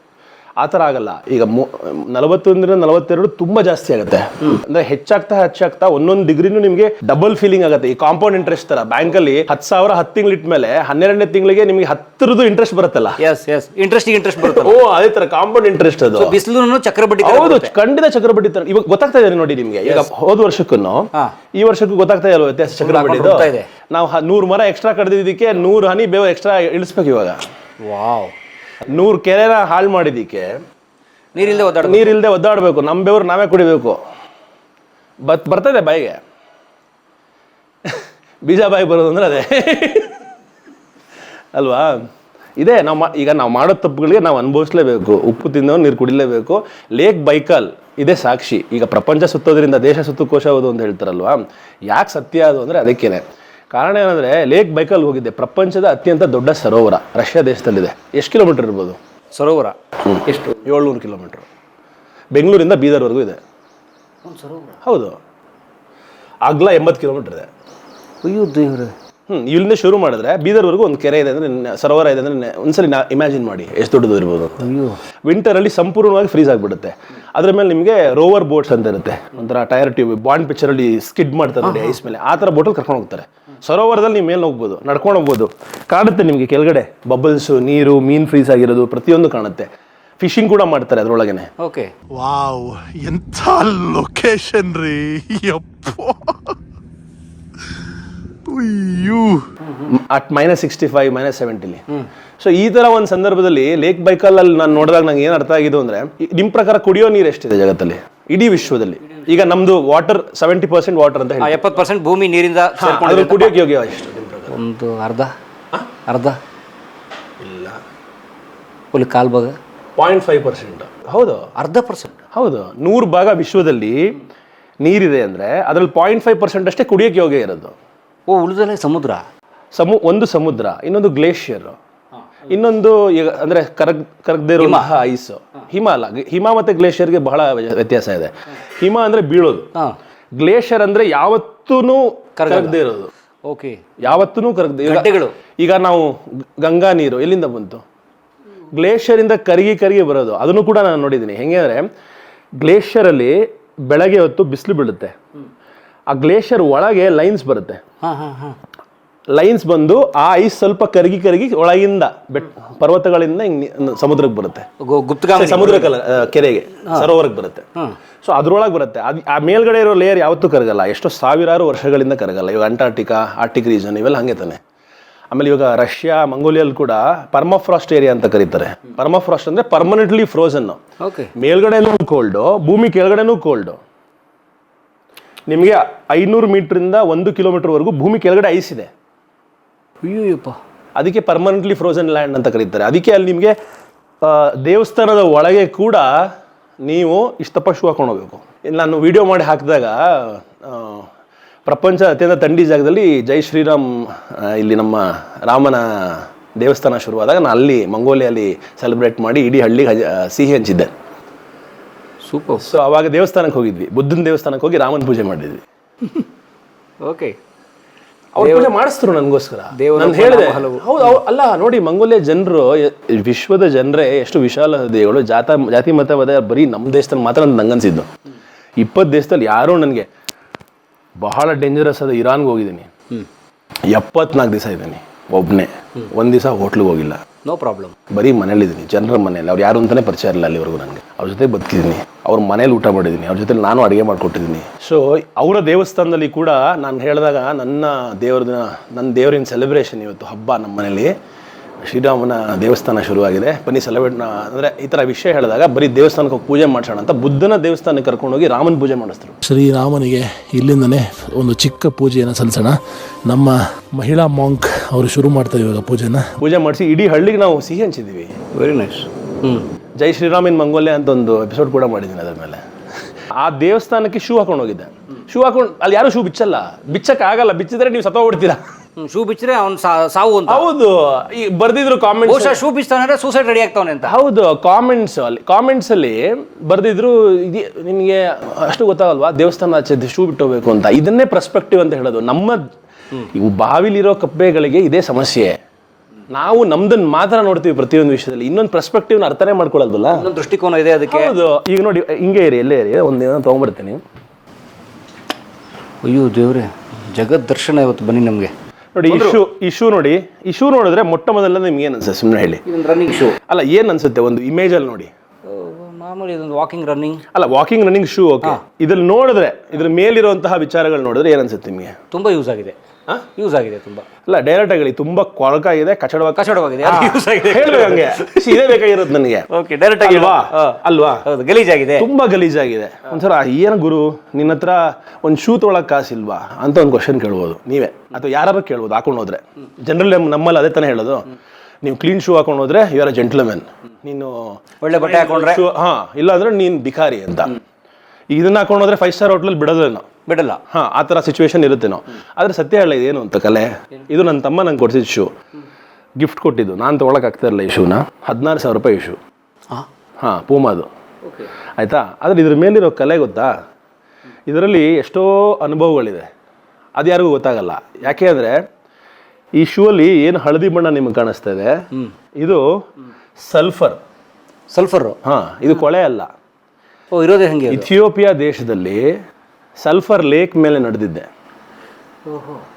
ಆ ಥರ ಆಗಲ್ಲ. ಈಗ ಮು- ನಲವತ್ತೊಂದರಿಂದ ನಲವತ್ತೆರಡು ತುಂಬಾ ಜಾಸ್ತಿ ಆಗುತ್ತೆ. ಅಂದ್ರೆ ಹೆಚ್ಚಾಗ್ತಾ ಹೆಚ್ಚಾಗ್ತಾ ಒಂದೊಂದು ಡಿಗ್ರಿನೂ ನಿಮಗೆ ಡಬಲ್ ಫೀಲಿಂಗ್ ಆಗುತ್ತೆ. ಈ ಕಾಂಪೌಂಡ್ ಇಂಟ್ರೆಸ್ಟ್ ತರ ಬ್ಯಾಂಕಲ್ಲಿ ಹತ್ತು ಸಾವಿರ ಹತ್ತು ತಿಂಗಳು ಇಟ್ಮೇಲೆ ಹನ್ನೆರಡನೇ ತಿಂಗಳಿಗೆ ನಿಮಗೆ ಹತ್ತಿರದ್ದು ಇಂಟ್ರೆಸ್ಟ್ ಬರುತ್ತಲ್ಲ. ಎಸ್ ಎಸ್ ಇಂಟ್ರೆಸ್ಟ್ ಇಂಟ್ರೆಸ್ಟ್ ಬರುತ್ತೆ ಓ ಅದೇ ತರ ಕಾಂಪೌಂಡ್ ಇಂಟ್ರೆಸ್ಟ್ ಅದು. ಬಿಸಿಲು ಚಕ್ರಬಡ್ಡಿ ಹೌದು ಖಂಡಿತ ಚಕ್ರಬಡ್ಡಿ ತರ. ಇವಾಗ ಗೊತ್ತಾಗ್ತಾ ಇದೆ ನೋಡಿ ನಿಮಗೆ. ಈಗ ಹೋದ ವರ್ಷಕ್ಕೂ ಈ ವರ್ಷಕ್ಕೂ ಗೊತ್ತಾಗ್ತಾ ಇಲ್ಲ ವ್ಯತ್ಯಾಸ ಚಕ್ರಬಡ್ಡಿ ಇದೆ. ನಾವು ನೂರು ಮರ ಎಕ್ಸ್ಟ್ರಾ ಕಡ್ದಿದ್ದಕ್ಕೆ ನೂರು ಹನಿ ಬೇವು ಎಕ್ಸ್ಟ್ರಾ ಇಳಿಸ್ಬೇಕು ಇವಾಗ. ವಾವ್. ನೂರು ಕೆರೆನ ಹಾಳು ಮಾಡಿದ್ದಕ್ಕೆ ನೀರಿಲ್ಲದೆ ಒದ್ದಾಡ ನೀರಿಲ್ಲದೆ ಒದ್ದಾಡಬೇಕು. ನಮ್ಮ ಬೆವರು ನಾವೇ ಕುಡಿಬೇಕು. ಬತ್ ಬರ್ತದೆ ಬಾಯಿಗೆ. ಬೀಜ ಬಾಯಿ ಬರೋದು ಅಂದ್ರೆ ಅದೇ. ಅಲ್ವಾ? ಇದೇ ನಾವು ಈಗ ನಾವು ಮಾಡೋ ತಪ್ಪುಗಳಿಗೆ ನಾವು ಅನುಭವಿಸ್ಲೇಬೇಕು. ಉಪ್ಪು ತಿಂದವನು ನೀರು ಕುಡಿಲೇಬೇಕು. ಲೇಕ್ ಬೈಕಲ್ ಇದೇ ಸಾಕ್ಷಿ. ಈಗ ಪ್ರಪಂಚ ಸುತ್ತೋದ್ರಿಂದ ದೇಶ ಸುತ್ತಕೋಶ ಹೋದು ಅಂತ ಹೇಳ್ತಾರಲ್ವಾ? ಯಾಕೆ ಸತ್ಯ ಅದು ಅಂದರೆ ಅದಕ್ಕೇನೆ. ಕಾರಣ ಏನಂದರೆ ಲೇಕ್ ಬೈಕಲ್ ಹೋಗಿದ್ದೆ. ಪ್ರಪಂಚದ ಅತ್ಯಂತ ದೊಡ್ಡ ಸರೋವರ. ರಷ್ಯಾ ದೇಶದಲ್ಲಿದೆ. ಎಷ್ಟು ಕಿಲೋಮೀಟರ್ ಇರ್ಬೋದು? ಸರೋವರ? ಎಷ್ಟು? ಏಳ್ನೂರು ಕಿಲೋಮೀಟ್ರ್ ಬೆಂಗಳೂರಿಂದ ಬೀದರ್ವರೆಗೂ ಇದೆ. ಹೌದು. ಅಗ್ಲ ಎಂಬತ್ತು ಕಿಲೋಮೀಟರ್ ಇದೆ. ಅಯ್ಯೋ ದೇವ್ರೆ. ಹ್ಮ್ ಇಲ್ಲಿಂದ ಶುರು ಮಾಡಿದ್ರೆ ಬೀದರ್ವರೆಗೂ ಒಂದು ಕೆರೆ ಇದೆ ಅಂದರೆ ಸರೋವರ ಇದೆ ಅಂದರೆ ಒಂದ್ಸಲಿ ನಾ ಇಮ್ಯಾಜಿನ್ ಮಾಡಿ ಎಷ್ಟು ದೊಡ್ಡದು ಇರ್ಬೋದು ವಿಂಟರಲ್ಲಿ ವಿಂಟರ್ ಅಲ್ಲಿ ಸಂಪೂರ್ಣವಾಗಿ ಫ್ರೀಸ್ ಆಗಿಬಿಡುತ್ತೆ. ಅದ್ರ ಮೇಲೆ ನಿಮಗೆ ರೋವರ್ ಬೋಟ್ಸ್ ಅಂತ ಇರುತ್ತೆ. ಒಂಥರ ಟೈರ್ ಟ್ಯೂಬ್ ಬಾಂಡ್ ಪಿಕ್ಚರಲ್ಲಿ ಸ್ಕಿಡ್ ಮಾಡ್ತಾರೆ ನೋಡಿ ಐಸ್ ಮೇಲೆ. ಆ ಥರ ಬೋಟಲ್ಲಿ ಕರ್ಕೊಂಡು ಹೋಗ್ತಾರೆ. ಸರೋವರದಲ್ಲಿ ನೀವು ಮೇಲೆ ಹೋಗ್ಬೋದು ನಡ್ಕೊಂಡು ಹೋಗ್ಬೋದು. ಕಾಣುತ್ತೆ ನಿಮಗೆ ಕೆಳಗಡೆ ಬಬಲ್ಸು ನೀರು ಮೀನ್ ಫ್ರೀಸ್ ಆಗಿರೋದು ಪ್ರತಿಯೊಂದು ಕಾಣುತ್ತೆ. ಫಿಶಿಂಗ್ ಕೂಡ ಮಾಡ್ತಾರೆ ಅದರೊಳಗನೆ. ಓಕೆ ವಾವ್ ಎಂಥ ಲೊಕೇಶನ್ ರೀ ಯಪ್ಪ. ಅಯ್ಯೋ at minus sixty five minus ಸೆವೆಂಟಿಲಿ so ಈ ತರ ಒಂದು ಸಂದರ್ಭದಲ್ಲಿ ಲೇಕ್ ಬೈಕಲ್ ಅಲ್ಲಿ ನಾನು ನೋಡಿದಾಗ ನಂಗೆ ಏನು ಅರ್ಥ ಆಗಿದ್ದು ಅಂದ್ರೆ ನಿಮ್ ಪ್ರಕಾರ ಕುಡಿಯೋ ನೀರು ಎಷ್ಟಿದೆ ಜಗತ್ತಲ್ಲಿ? ಇಡೀ ವಿಶ್ವದಲ್ಲಿ. ಈಗ ನಮ್ದು ವಾಟರ್ ಸೆವೆಂಟಿ ಪರ್ಸೆಂಟ್ ವಾಟರ್ ಅಂತ ಹೇಳಿ ಎಪ್ಪತ್ತು ಪರ್ಸೆಂಟ್ ಭೂಮಿ ನೀರಿಂದ ಅದ್ರ ಕುಡಿಯೋಕೆ ಯೋಗ್ಯ ಎಷ್ಟು ನಿಮ್ ಪ್ರಕಾರ? ಒಂದು ಅರ್ಧ. ಅರ್ಧ. ಇಲ್ಲ. ಫುಲ್ ಕಾಲ್ ಭಾಗ. ಪಾಯಿಂಟ್ ಫೈವ್ ಪರ್ಸೆಂಟ್ ಹೌದು. ಅರ್ಧ ಪರ್ಸೆಂಟ್ ಹೌದು. ನೂರು ಭಾಗ ವಿಶ್ವದಲ್ಲಿ ನೀರಿದೆ ಅಂದ್ರೆ ಅದ್ರಲ್ಲಿ ಪಾಯಿಂಟ್ ಫೈವ್ ಪರ್ಸೆಂಟ್ ಅಷ್ಟೇ ಕುಡಿಯೋಕೆ ಯೋಗ್ಯ ಇರೋದು. ಓ ಉಳಿದಲ್ಲ ಸಮುದ್ರ? ಸಮು ಒಂದು ಸಮುದ್ರ ಇನ್ನೊಂದು ಗ್ಲೇಷಿಯರ್ ಇನ್ನೊಂದು ಈಗ ಅಂದ್ರೆ ಕರಗ್ ಕರಗದೇ ಇರುವಂತಹ ಐಸ್. ಹಿಮ ಅಲ್ಲ ಹಿಮ ಮತ್ತೆ ಗ್ಲೇಷಿಯರ್ಗೆ ಬಹಳ ವ್ಯತ್ಯಾಸ ಇದೆ. ಹಿಮ ಅಂದ್ರೆ ಬೀಳೋದು. ಗ್ಲೇಷಿಯರ್ ಅಂದ್ರೆ ಯಾವತ್ತೂ ಕರಗದೇ ಇರೋದು. ಓಕೆ. ಯಾವತ್ತೂ ಕರಗದೆ ಈಗ ನಾವು ಗಂಗಾ ನೀರು ಎಲ್ಲಿಂದ ಬಂತು? ಗ್ಲೇಷಿಯರ್ ಇಂದ ಕರಗಿ ಕರಗಿ ಬರೋದು. ಅದನ್ನು ಕೂಡ ನಾನು ನೋಡಿದ್ದೀನಿ. ಹೆಂಗೆ ಅಂದ್ರೆ ಗ್ಲೇಷಿಯರ್ ಅಲ್ಲಿ ಬೆಳಗ್ಗೆ ಹೊತ್ತು ಬಿಸಿಲು ಬೀಳುತ್ತೆ. ಆ ಗ್ಲೇಷಿಯರ್ ಒಳಗೆ ಲೈನ್ಸ್ ಬರುತ್ತೆ. ಲೈನ್ಸ್ ಬಂದು ಆ ಐಸ್ ಸ್ವಲ್ಪ ಕರಗಿ ಕರಗಿ ಒಳಗಿಂದ ಬೆಟ್ ಪರ್ವತಗಳಿಂದ ಹಿಂಗ್ ಸಮುದ್ರಕ್ಕೆ ಬರುತ್ತೆ. ಗುಪ್ತಗಾಮಿ ಸಮುದ್ರ ಕಲ ಕೆರೆಗೆ ಸರೋವರಕ್ಕೆ ಬರುತ್ತೆ. ಸೊ ಅದ್ರೊಳಗೆ ಬರುತ್ತೆ. ಅದು ಆ ಮೇಲ್ಗಡೆ ಇರೋ ಲೇಯರ್ ಯಾವತ್ತೂ ಕರಗಲ್ಲ. ಎಷ್ಟೋ ಸಾವಿರಾರು ವರ್ಷಗಳಿಂದ ಕರಗಲ್ಲ. ಇವಾಗ ಅಂಟಾರ್ಟಿಕಾ ಆರ್ಟಿಕ್ ರೀಜನ್ ಇವೆಲ್ಲ ಹಂಗೆ ತಾನೆ. ಆಮೇಲೆ ಇವಾಗ ರಷ್ಯಾ ಮಂಗೋಲಿಯಲ್ಲಿ ಕೂಡ ಪರ್ಮಾಫ್ರಾಸ್ಟ್ ಏರಿಯಾ ಅಂತ ಕರೀತಾರೆ. ಪರ್ಮಾಫ್ರಾಸ್ಟ್ ಅಂದ್ರೆ ಪರ್ಮನೆಂಟ್ಲಿ ಫ್ರೋಸನ್ ಮೇಲ್ಗಡೆನೂ ಕೋಲ್ಡು ಭೂಮಿ ಕೆಳಗಡೆನೂ ಕೋಲ್ಡು ನಿಮಗೆ ಐನೂರು ಮೀಟ್ರಿಂದ ಒಂದು ಕಿಲೋಮೀಟರ್ವರೆಗೂ ಭೂಮಿ ಕೆಳಗಡೆ ಐಸ್ ಇದೆ. ಅಯ್ಯೋಯಪ್ಪ ಅದಕ್ಕೆ ಪರ್ಮನೆಂಟ್ಲಿ ಫ್ರೋಸನ್ ಲ್ಯಾಂಡ್ ಅಂತ ಕರೀತಾರೆ. ಅದಕ್ಕೆ ಅಲ್ಲಿ ನಿಮಗೆ ದೇವಸ್ಥಾನದ ಒಳಗೆ ಕೂಡ ನೀವು ಇಷ್ಟಪ್ಪ ಶೂ ಹಾಕೊಂಡು ಹೋಗಬೇಕು. ಇಲ್ಲಿ ನಾನು ವಿಡಿಯೋ ಮಾಡಿ ಹಾಕಿದಾಗ ಪ್ರಪಂಚ ಅತ್ಯಂತ ಥಂಡಿ ಜಾಗದಲ್ಲಿ ಜೈ ಶ್ರೀರಾಮ್ ಇಲ್ಲಿ ನಮ್ಮ ರಾಮನ ದೇವಸ್ಥಾನ ಶುರುವಾದಾಗ ನಾನು ಅಲ್ಲಿ ಮಂಗೋಲಿಯಲ್ಲಿ ಸೆಲೆಬ್ರೇಟ್ ಮಾಡಿ ಇಡೀ ಹಳ್ಳಿಗೆ ಸಿಹಿ ಹಂಚಿದ್ದೆ. ಸೂಪರ್ ಸೊ ಅವಾಗ ದೇವಸ್ಥಾನಕ್ಕೆ ಹೋಗಿದ್ವಿ. ಬುದ್ಧನ ದೇವಸ್ಥಾನಕ್ಕೆ ಹೋಗಿ ರಾಮನ ಪೂಜೆ ಮಾಡಿದ್ವಿ. ಓಕೆ ಅವ್ರು ಪೂಜೆ ಮಾಡಿಸ್ತರು ನನಗೋಸ್ಕರ. ನಾನು ಹೇಳಿದೆ. ಹೌದು ಅಲ್ಲ ನೋಡಿ ಮಂಗೋಲಿಯ ಜನರು ವಿಶ್ವದ ಜನರೇ ಎಷ್ಟು ವಿಶಾಲ ಹೃದಯಗಳು ಜಾತ ಜಾತಿ ಮತವಾದ ಬರೀ ನಮ್ಮ ದೇಶದಲ್ಲಿ ಮಾತ್ರ ಅಂತ ನಂಗನ್ಸಿದ್ದು. ಇಪ್ಪತ್ತು ದೇಶದಲ್ಲಿ ಯಾರೋ ನನಗೆ ಬಹಳ ಡೇಂಜರಸ್ ಆದ ಇರಾನ್ಗೆ ಹೋಗಿದ್ದೀನಿ. ಎಪ್ಪತ್ನಾಲ್ಕು ದಿವಸ ಇದ್ದೀನಿ. ಒಬ್ಬನೇ ಒಂದು ದಿವಸ ಹೋಟ್ಲಿಗೆ ಹೋಗಿಲ್ಲ. ನೋ ಪ್ರಾಬ್ಲಮ್ ಬರೀ ಮನೇಲಿದ್ದೀನಿ ಜನರ ಮನೇಲಿ. ಅವ್ರು ಯಾರು ಅಂತಲೇ ಪರಿಚಯ ಇರಲಿಲ್ಲ ಅಲ್ಲಿವರೆಗೂ ನನಗೆ ಅವ್ರ ಜೊತೆ ಬದುಕಿದ್ದೀನಿ ಅವ್ರ ಮನೇಲಿ ಊಟ ಮಾಡಿದ್ದೀನಿ ಅವ್ರ ಜೊತೆ ನಾನು ಅಡುಗೆ ಮಾಡಿಕೊಟ್ಟಿದ್ದೀನಿ ಸೊ ಅವರ ದೇವಸ್ಥಾನದಲ್ಲಿ ಕೂಡ ನಾನು ಹೇಳಿದಾಗ ನನ್ನ ದೇವ್ರದ ನನ್ನ ದೇವರಿನ ಸೆಲೆಬ್ರೇಷನ್ ಇವತ್ತು ಹಬ್ಬ ನಮ್ಮ ಮನೇಲಿ ಶ್ರೀರಾಮನ ದೇವಸ್ಥಾನ ಶುರುವಾಗಿದೆ. ಬನ್ನಿ ಸೆಲೆಬ್ರೇಟ್ ಅಂದರೆ ಈ ಥರ ವಿಷಯ ಹೇಳಿದಾಗ ಬರೀ ದೇವಸ್ಥಾನಕ್ಕೆ ಹೋಗಿ ಪೂಜೆ ಮಾಡಿಸೋಣ ಅಂತ ಬುದ್ಧನ ದೇವಸ್ಥಾನಕ್ಕೆ ಕರ್ಕೊಂಡೋಗಿ ರಾಮನ ಪೂಜೆ ಮಾಡಿಸ್ತಾರೆ ಶ್ರೀರಾಮನಿಗೆ ಇಲ್ಲಿಂದನೇ ಒಂದು ಚಿಕ್ಕ ಪೂಜೆಯನ್ನು ಸಲ್ಲಿಸೋಣ. ನಮ್ಮ ಮಹಿಳಾ ಮಾಂಕ್ ಅವರು ಶುರು ಮಾಡ್ತಾರೆ ಇವಾಗ ಪೂಜೆನ. ಪೂಜೆ ಮಾಡಿಸಿ ಇಡೀ ಹಳ್ಳಿಗೆ ನಾವು ಸಿಹಿ ಹಂಚಿದ್ದೀವಿ ವೆರಿ ನೈಸ್ ಹ್ಞೂ ಜೈ ಶ್ರೀರಾಮಿನ ಇನ್ ಮಂಗೋಲೆ ಅಂತ ಒಂದು ಎಪಿಸೋಡ್ ಕೂಡ ಮಾಡಿದ್ದೀನಿ ಅದರ ಮೇಲೆ. ಆ ದೇವಸ್ಥಾನಕ್ಕೆ ಶೂ ಹಾಕೊಂಡು ಹೋಗಿದ್ದೆ. ಶೂ ಹಾಕೊಂಡು ಅಲ್ಲಿ ಯಾರು ಶೂ ಬಿಚ್ಚಲ್ಲ? ಬಿಚ್ಚಕ್ಕೆ ಆಗಲ್ಲ ಬಿಚ್ಚಿದ್ರೆ ನೀವು ಸತ್ತೋಗ್ಬಿಡ್ತೀರಾ? ಶೂ ಬಿಚ್ಚರೆ ಅವ್ನು ಸಾವು ಅಂತ. ಹೌದು. ಈ ಬರ್ದಿದ್ರು ಕಾಮೆಂಟ್ಸ್ ಬಹುಶಃ ಶೂ ಬಿಚ್ತಾನೆ ಅಂದ್ರೆ ಸೂಸೈಡ್ ರೆಡಿ ಆಗ್ತಾವನೆ ಅಂತ. ಹೌದು ಕಾಮೆಂಟ್ಸ್ ಅಲ್ಲಿ ಕಾಮೆಂಟ್ಸ್ ಅಲ್ಲಿ ಬರ್ದಿದ್ರು ಇದು ನಿಮಗೆ ಅಷ್ಟು ಗೊತ್ತಾಗಲ್ವಾ? ದೇವಸ್ಥಾನ ಆಚೆ ಶೂ ಬಿಟ್ಟೋಗ್ಬೇಕು ಅಂತ. ಇದನ್ನೇ ಪರ್ಸ್ಪೆಕ್ಟಿವ್ ಅಂತ ಹೇಳೋದು. ನಮ್ಮ ಇವು ಬಾವಿಲಿರೋ ಕಪ್ಪೆಗಳಿಗೆ ಇದೇ ಸಮಸ್ಯೆ. ನಾವು ನಮ್ದನ್ನ ಮಾತ್ರ ನೋಡ್ತೀವಿ ಪ್ರತಿಯೊಂದು ವಿಷಯದಲ್ಲಿ. ಇನ್ನೊಂದು ಪರ್ಸ್ಪೆಕ್ಟಿವ್ನ ಅರ್ಥನೇ ಮಾಡ್ಕೊಳ್ಳೋದಲ್ಲ. ಇನ್ನೊಂದು ದೃಷ್ಟಿಕೋನ ಇದೆ ಅದಕ್ಕೆ. ಹೌದು. ಈಗ ನೋಡಿ ಹಿಂಗೆ ಇರಿ ಎಲ್ಲೇ ಇರಿ. ಒಂದು ಏನೋ ತೊಗೊಂಬರ್ತೀನಿ ಅಯ್ಯೋ ದೇವ್ರೆ ಜಗದ್ ದರ್ಶನ ಇವತ್ತು ಬನ್ನಿ ನಮಗೆ. ನೋಡಿ ಇಶ್ಯೂ ಇಶ್ಯೂ ನೋಡಿ ಇಶ್ಯೂ ನೋಡಿದ್ರೆ ಮೊಟ್ಟ ಮೊದಲ ನಿಮ್ಗೆ ಏನು ಅನ್ಸುತ್ತೆ? ಸುಮ್ಮನೆ ಹೇಳಿ. ರನ್ನಿಂಗ್ ಶೂ ಅಲ್ಲ ಏನು ಅನ್ಸುತ್ತೆ ಒಂದು ಇಮೇಜ್ ಅಲ್ಲಿ ನೋಡಿ? ಮಾಮೂಲಿ ಇದೊಂದು ವಾಕಿಂಗ್ ರನ್ನಿಂಗ್ ಅಲ್ಲ ವಾಕಿಂಗ್ ರನ್ನಿಂಗ್ ಶೂ ಓಕೆ ಇದ್ರಲ್ಲಿ ನೋಡಿದ್ರೆ ಇದ್ರ ಮೇಲಿರುವಂತಹ ವಿಚಾರಗಳು ನೋಡಿದ್ರೆ ಏನು ಅನ್ಸುತ್ತೆ ನಿಮಗೆ? ತುಂಬಾ ಯೂಸ್ ಆಗಿದೆ. ಯೂಸ್ ಆಗಿದೆ ತುಂಬಾ. ಅಲ್ಲ ಡೈರೆಕ್ಟ್ ಆಗಿ ತುಂಬಾ ಕೊಳಕಾಗಿದೆ ಕಚಡವಾಗಿ ಕಚಡವಾಗಿದೆ ಯೂಸ್ ಆಗಿದೆ. ಹೇಳ್ಬೇಕು ಹಂಗೆ. ಇದೇ ಬೇಕಾಗಿರೋದು ನನಗೆ. ಓಕೆ ಡೈರೆಕ್ಟ್ ಆಗಿ ಅಲ್ವಾ? ಅಲ್ವಾ? ಹೌದು ಗಲೀಜಾಗಿದೆ. ತುಂಬಾ ಗಲೀಜಾಗಿದೆ. ಒಂಥರ ಏನು ಗುರು ನಿನ್ನ ಹತ್ರ ಒಂದು ಶೂ ತೊಗೊಳಕ್ ಕಾಸಿಲ್ವಾ ಅಂತ ಒಂದು ಕ್ವಶನ್ ಕೇಳ್ಬೋದು. ನೀವೇ. ಅಥವಾ ಯಾರು ಕೇಳ್ಬೋದು ಹಾಕೊಂಡು ಹೋದ್ರೆ. ಜನರಲ್ ನಮ್ಮಲ್ಲಿ ಅದೇ ತಾನೇ ಹೇಳೋದು. ನೀವು ಕ್ಲೀನ್ ಶೂ ಹಾಕೊಂಡು ಹೋದ್ರೆ ಯು ಆರ್ ಜೆಂಟ್ಲ್ಮೆನ್ ನೀನು ಒಳ್ಳೆ ಬಟ್ಟೆ ಹಾಕೊಂಡ್ರೆ. ಹಾ ಇಲ್ಲ ಅಂದ್ರೆ ನೀನ್ ಬಿಕಾರಿ ಅಂತ. ಇದನ್ನ ಹಾಕೊಂಡು ಹೋದ್ರೆ ಫೈವ್ ಸ್ಟಾರ್ ಹೋಟ್ಲಲ್ಲಿ ಬಿಡೋದೇನೋ. ಬಿಡಲ್ಲ ಹಾ ಆ ಥರ ಸಿಚುವೇಶನ್ ಇರುತ್ತೆ ನಾವು. ಆದರೆ ಸತ್ಯ ಹೇಳ ಇದೇನು ಅಂತ ಕಲೆ ಇದು ನನ್ನ ತಮ್ಮ ನಂಗೆ ಕೊಡಿಸಿದ ಶೂ ಗಿಫ್ಟ್ ಕೊಟ್ಟಿದ್ದು. ನಾನು ತೊಗೊಳಕ್ಕಾಗ್ತಾ ಇರಲಿಲ್ಲ ಈ ಶೂನ ಹದಿನಾರು ಸಾವಿರ ರೂಪಾಯಿ ಈ ಶೂ ಹಾಂ ಪೂಮಾದು ಆಯಿತಾ? ಆದರೆ ಇದ್ರ ಮೇಲಿರೋ ಕಲೆ ಗೊತ್ತಾ? ಇದರಲ್ಲಿ ಎಷ್ಟೋ ಅನುಭವಗಳಿದೆ. ಅದು ಯಾರಿಗೂ ಗೊತ್ತಾಗಲ್ಲ. ಯಾಕೆ ಅಂದರೆ ಈ ಶೂ ಅಲ್ಲಿ ಏನು ಹಳದಿ ಬಣ್ಣ ನಿಮಗೆ ಕಾಣಿಸ್ತಾ ಇದೆ? ಇದು ಸಲ್ಫರ್ ಸಲ್ಫರ್ ಹಾ ಇದು ಕೊಳೆ ಅಲ್ಲ. ಓ ಇರೋದೇ ಹಂಗೆ. ಇಥಿಯೋಪಿಯಾ ದೇಶದಲ್ಲಿ ಸಲ್ಫರ್ ಲೇಕ್ ಮೇಲೆ ನಡೆದಿದ್ದೆ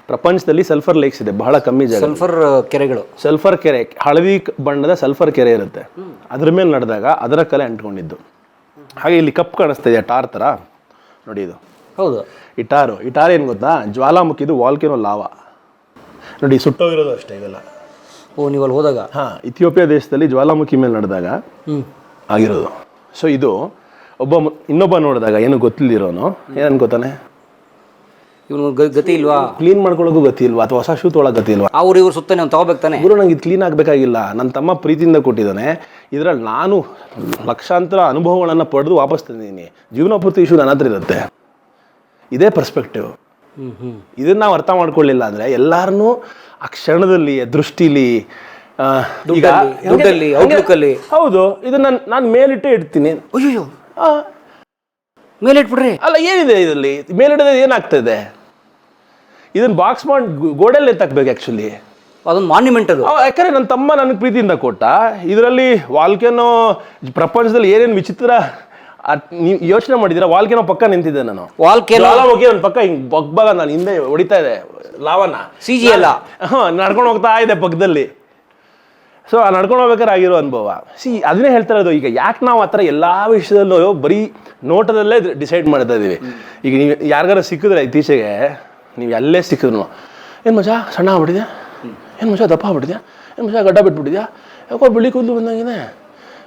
ಪ್ರಪಂಚದಲ್ಲಿ ಸಲ್ಫರ್ ಲೇಕ್ಸ್ ಇದೆ ಬಹಳ ಕಮ್ಮಿ ಜಾಗ ಸಲ್ಫರ್ ಕೆರೆಗಳು. ಸಲ್ಫರ್ ಕೆರೆ ಹಳದಿ ಬಣ್ಣದ ಸಲ್ಫರ್ ಕೆರೆ ಇರುತ್ತೆ. ಅದ್ರ ಮೇಲೆ ನಡೆದಾಗ ಅದರ ಕಲೆ ಅಂಟ್ಕೊಂಡಿದ್ದು. ಹಾಗೆ ಇಲ್ಲಿ ಕಪ್ ಕಾಣಿಸ್ತಾ ಇದೆ ಟಾರ್ ಥರ. ನೋಡಿ ಇದು. ಹೌದು. ಈ ಟಾರು ಈ ಟಾರ್ ಏನು ಗೊತ್ತಾ? ಜ್ವಾಲಾಮುಖಿದು ವಾಲ್ಕಿನೋ ಲಾವ ನೋಡಿ ಸುಟ್ಟೋಗಿರೋದು ಅಷ್ಟೇ ಇವೆಲ್ಲ. ಓ ನೀವು ಅಲ್ಲಿ ಹೋದಾಗ? ಹಾಂ ಇಥಿಯೋಪಿಯಾ ದೇಶದಲ್ಲಿ ಜ್ವಾಲಾಮುಖಿ ಮೇಲೆ ನಡೆದಾಗ ಆಗಿರೋದು. ಸೊ ಇದು ಒಬ್ಬ ಇನ್ನೊಬ್ಬ ನೋಡಿದಾಗ ಏನು ಗೊತ್ತಿಲ್ದಿರೋನು? ಏನು ಗೊತ್ತಾನೆ? ಇವನು ಗತಿ ಇಲ್ವಾ? ಕ್ಲೀನ್ ಮಾಡ್ಕೊಳ್ಳೋಕ್ಕೂ ಗತಿ ಇಲ್ವಾ? ಅಥವಾ ಹೊಸ ಶೂ ತೊಗೊಳಕ್ ಗತಿ ಇಲ್ವಾ? ಅವ್ರು ಇವ್ರು ಸುತ್ತ ಅವ್ನು ತಗೋಬೇಕು ತಾನೆ. ಗುರು ನಂಗೆ ಇದು ಕ್ಲೀನ್ ಆಗಬೇಕಾಗಿಲ್ಲ. ನನ್ನ ತಮ್ಮ ಪ್ರೀತಿಯಿಂದ ಕೊಟ್ಟಿದ್ದಾನೆ. ಇದರಲ್ಲಿ ನಾನು ಲಕ್ಷಾಂತರ ಅನುಭವಗಳನ್ನು ಪಡೆದು ವಾಪಸ್ ತಂದಿದ್ದೀನಿ. ಜೀವನ ಪೂರ್ತಿ ಇಶ್ಯೂ ನನ್ನ ಹತ್ರ ಇರುತ್ತೆ. ಇದೇ ಪರ್ಸ್ಪೆಕ್ಟಿವ್ ಇದನ್ನ ನಾವು ಅರ್ಥ ಮಾಡ್ಕೊಳ್ಳಿಲ್ಲ ಅಂದ್ರೆ ಎಲ್ಲರನ್ನೂ ಆ ಕ್ಷಣದಲ್ಲಿ ಆ ದೃಷ್ಟಿಲಿ ಆ, ಈಗ ದುಡ್ಡಲ್ಲಿ, ದುಡ್ಡಲ್ಲಿ, ಅಲ್ಲಿ. ಹೌದು. ಇದನ್ನ ನಾನು ಮೇಲಿಟ್ಟೇ ಇಡ್ತೀನಿ. ಅಯ್ಯೋ ಆ, ಮೇಲೆ ಇಟ್ಬಿಡ್ರಿ ಅಲ್ಲ ಏನಿದೆ ಇದರಲ್ಲಿ? ಮೇಲಿಡೋದು ಏನಾಗ್ತದೆ? ಇದನ್ನ ಬಾಕ್ಸ್ ಮಾಡಿ ಗೋಡೆಯಲ್ಲಿ ಎತ್ತಾಕ್ಬೇಕು ಆ್ಯಕ್ಚುಲಿ ಅದೊಂದು ಮಾನ್ಯುಮೆಂಟ್ ಅದು. ಯಾಕಂದ್ರೆ ನನ್ನ ತಮ್ಮ ನನಗೆ ಪ್ರೀತಿಯಿಂದ ಕೊಟ್ಟ. ಇದರಲ್ಲಿ ವಾಲ್ಕೆನೋ ಪ್ರಪಂಚದಲ್ಲಿ ಏನೇನು ವಿಚಿತ್ರ ನೀವು ಯೋಚನೆ ಮಾಡಿದ್ದೀರಾ? ವಾಲ್ಕೆನೋ ಪಕ್ಕ ನಿಂತಿದ್ದೆ ನಾನು. ವಾಲ್ಕೆನೋ ಹೋಗಿ ನನ್ನ ಪಕ್ಕ ಹಿಂಗೆ ಬಗ್ಬಾಗ ನಾನು ಹಿಂದೆ ಹೊಡಿತಾ ಇದೆ ಲಾವನ್ನ ಜಿ ಎಲ್ಲ ಹಾಂ ನಡ್ಕೊಂಡು ಹೋಗ್ತಾ ಇದೆ ಪಕ್ಕದಲ್ಲಿ. ಸೊ ಆ ನಡ್ಕೊಂಡು ಹೋಗ್ಬೇಕಾದ್ರೆ ಅನುಭವ. ಸಿ ಅದನ್ನೇ ಹೇಳ್ತಾ ಇರೋದು, ಈಗ ಯಾಕೆ ನಾವು ಆ ಥರ ಎಲ್ಲ ವಿಷಯದಲ್ಲೂ ಬರೀ ನೋಟದಲ್ಲೇ ಡಿಸೈಡ್ ಮಾಡ್ತಾ ಇದ್ದೀವಿ ಈಗ ನೀವು ಯಾರಿಗಾರ ಸಿಕ್ಕಿದ್ರೆ ಇತ್ತೀಚೆಗೆ, ನೀವು ಎಲ್ಲೇ ಸಿಕ್ಕಿದ್ರು ಏನು ಮಜಾ, ಸಣ್ಣ ಆಗ್ಬಿಟ್ಟಿದ್ಯಾ? ಏನು ಮಜಾ, ದಪ್ಪ ಆಗ್ಬಿಟ್ಟಿದ್ಯಾ? ಏನು ಮಜಾ, ಗಡ್ಡ ಬಿಟ್ಬಿಟ್ಟಿದ್ಯಾ? ಯಾಕೋ ಬಿಳಿ ಕೂದಲು ಬಂದಂಗಿದೆ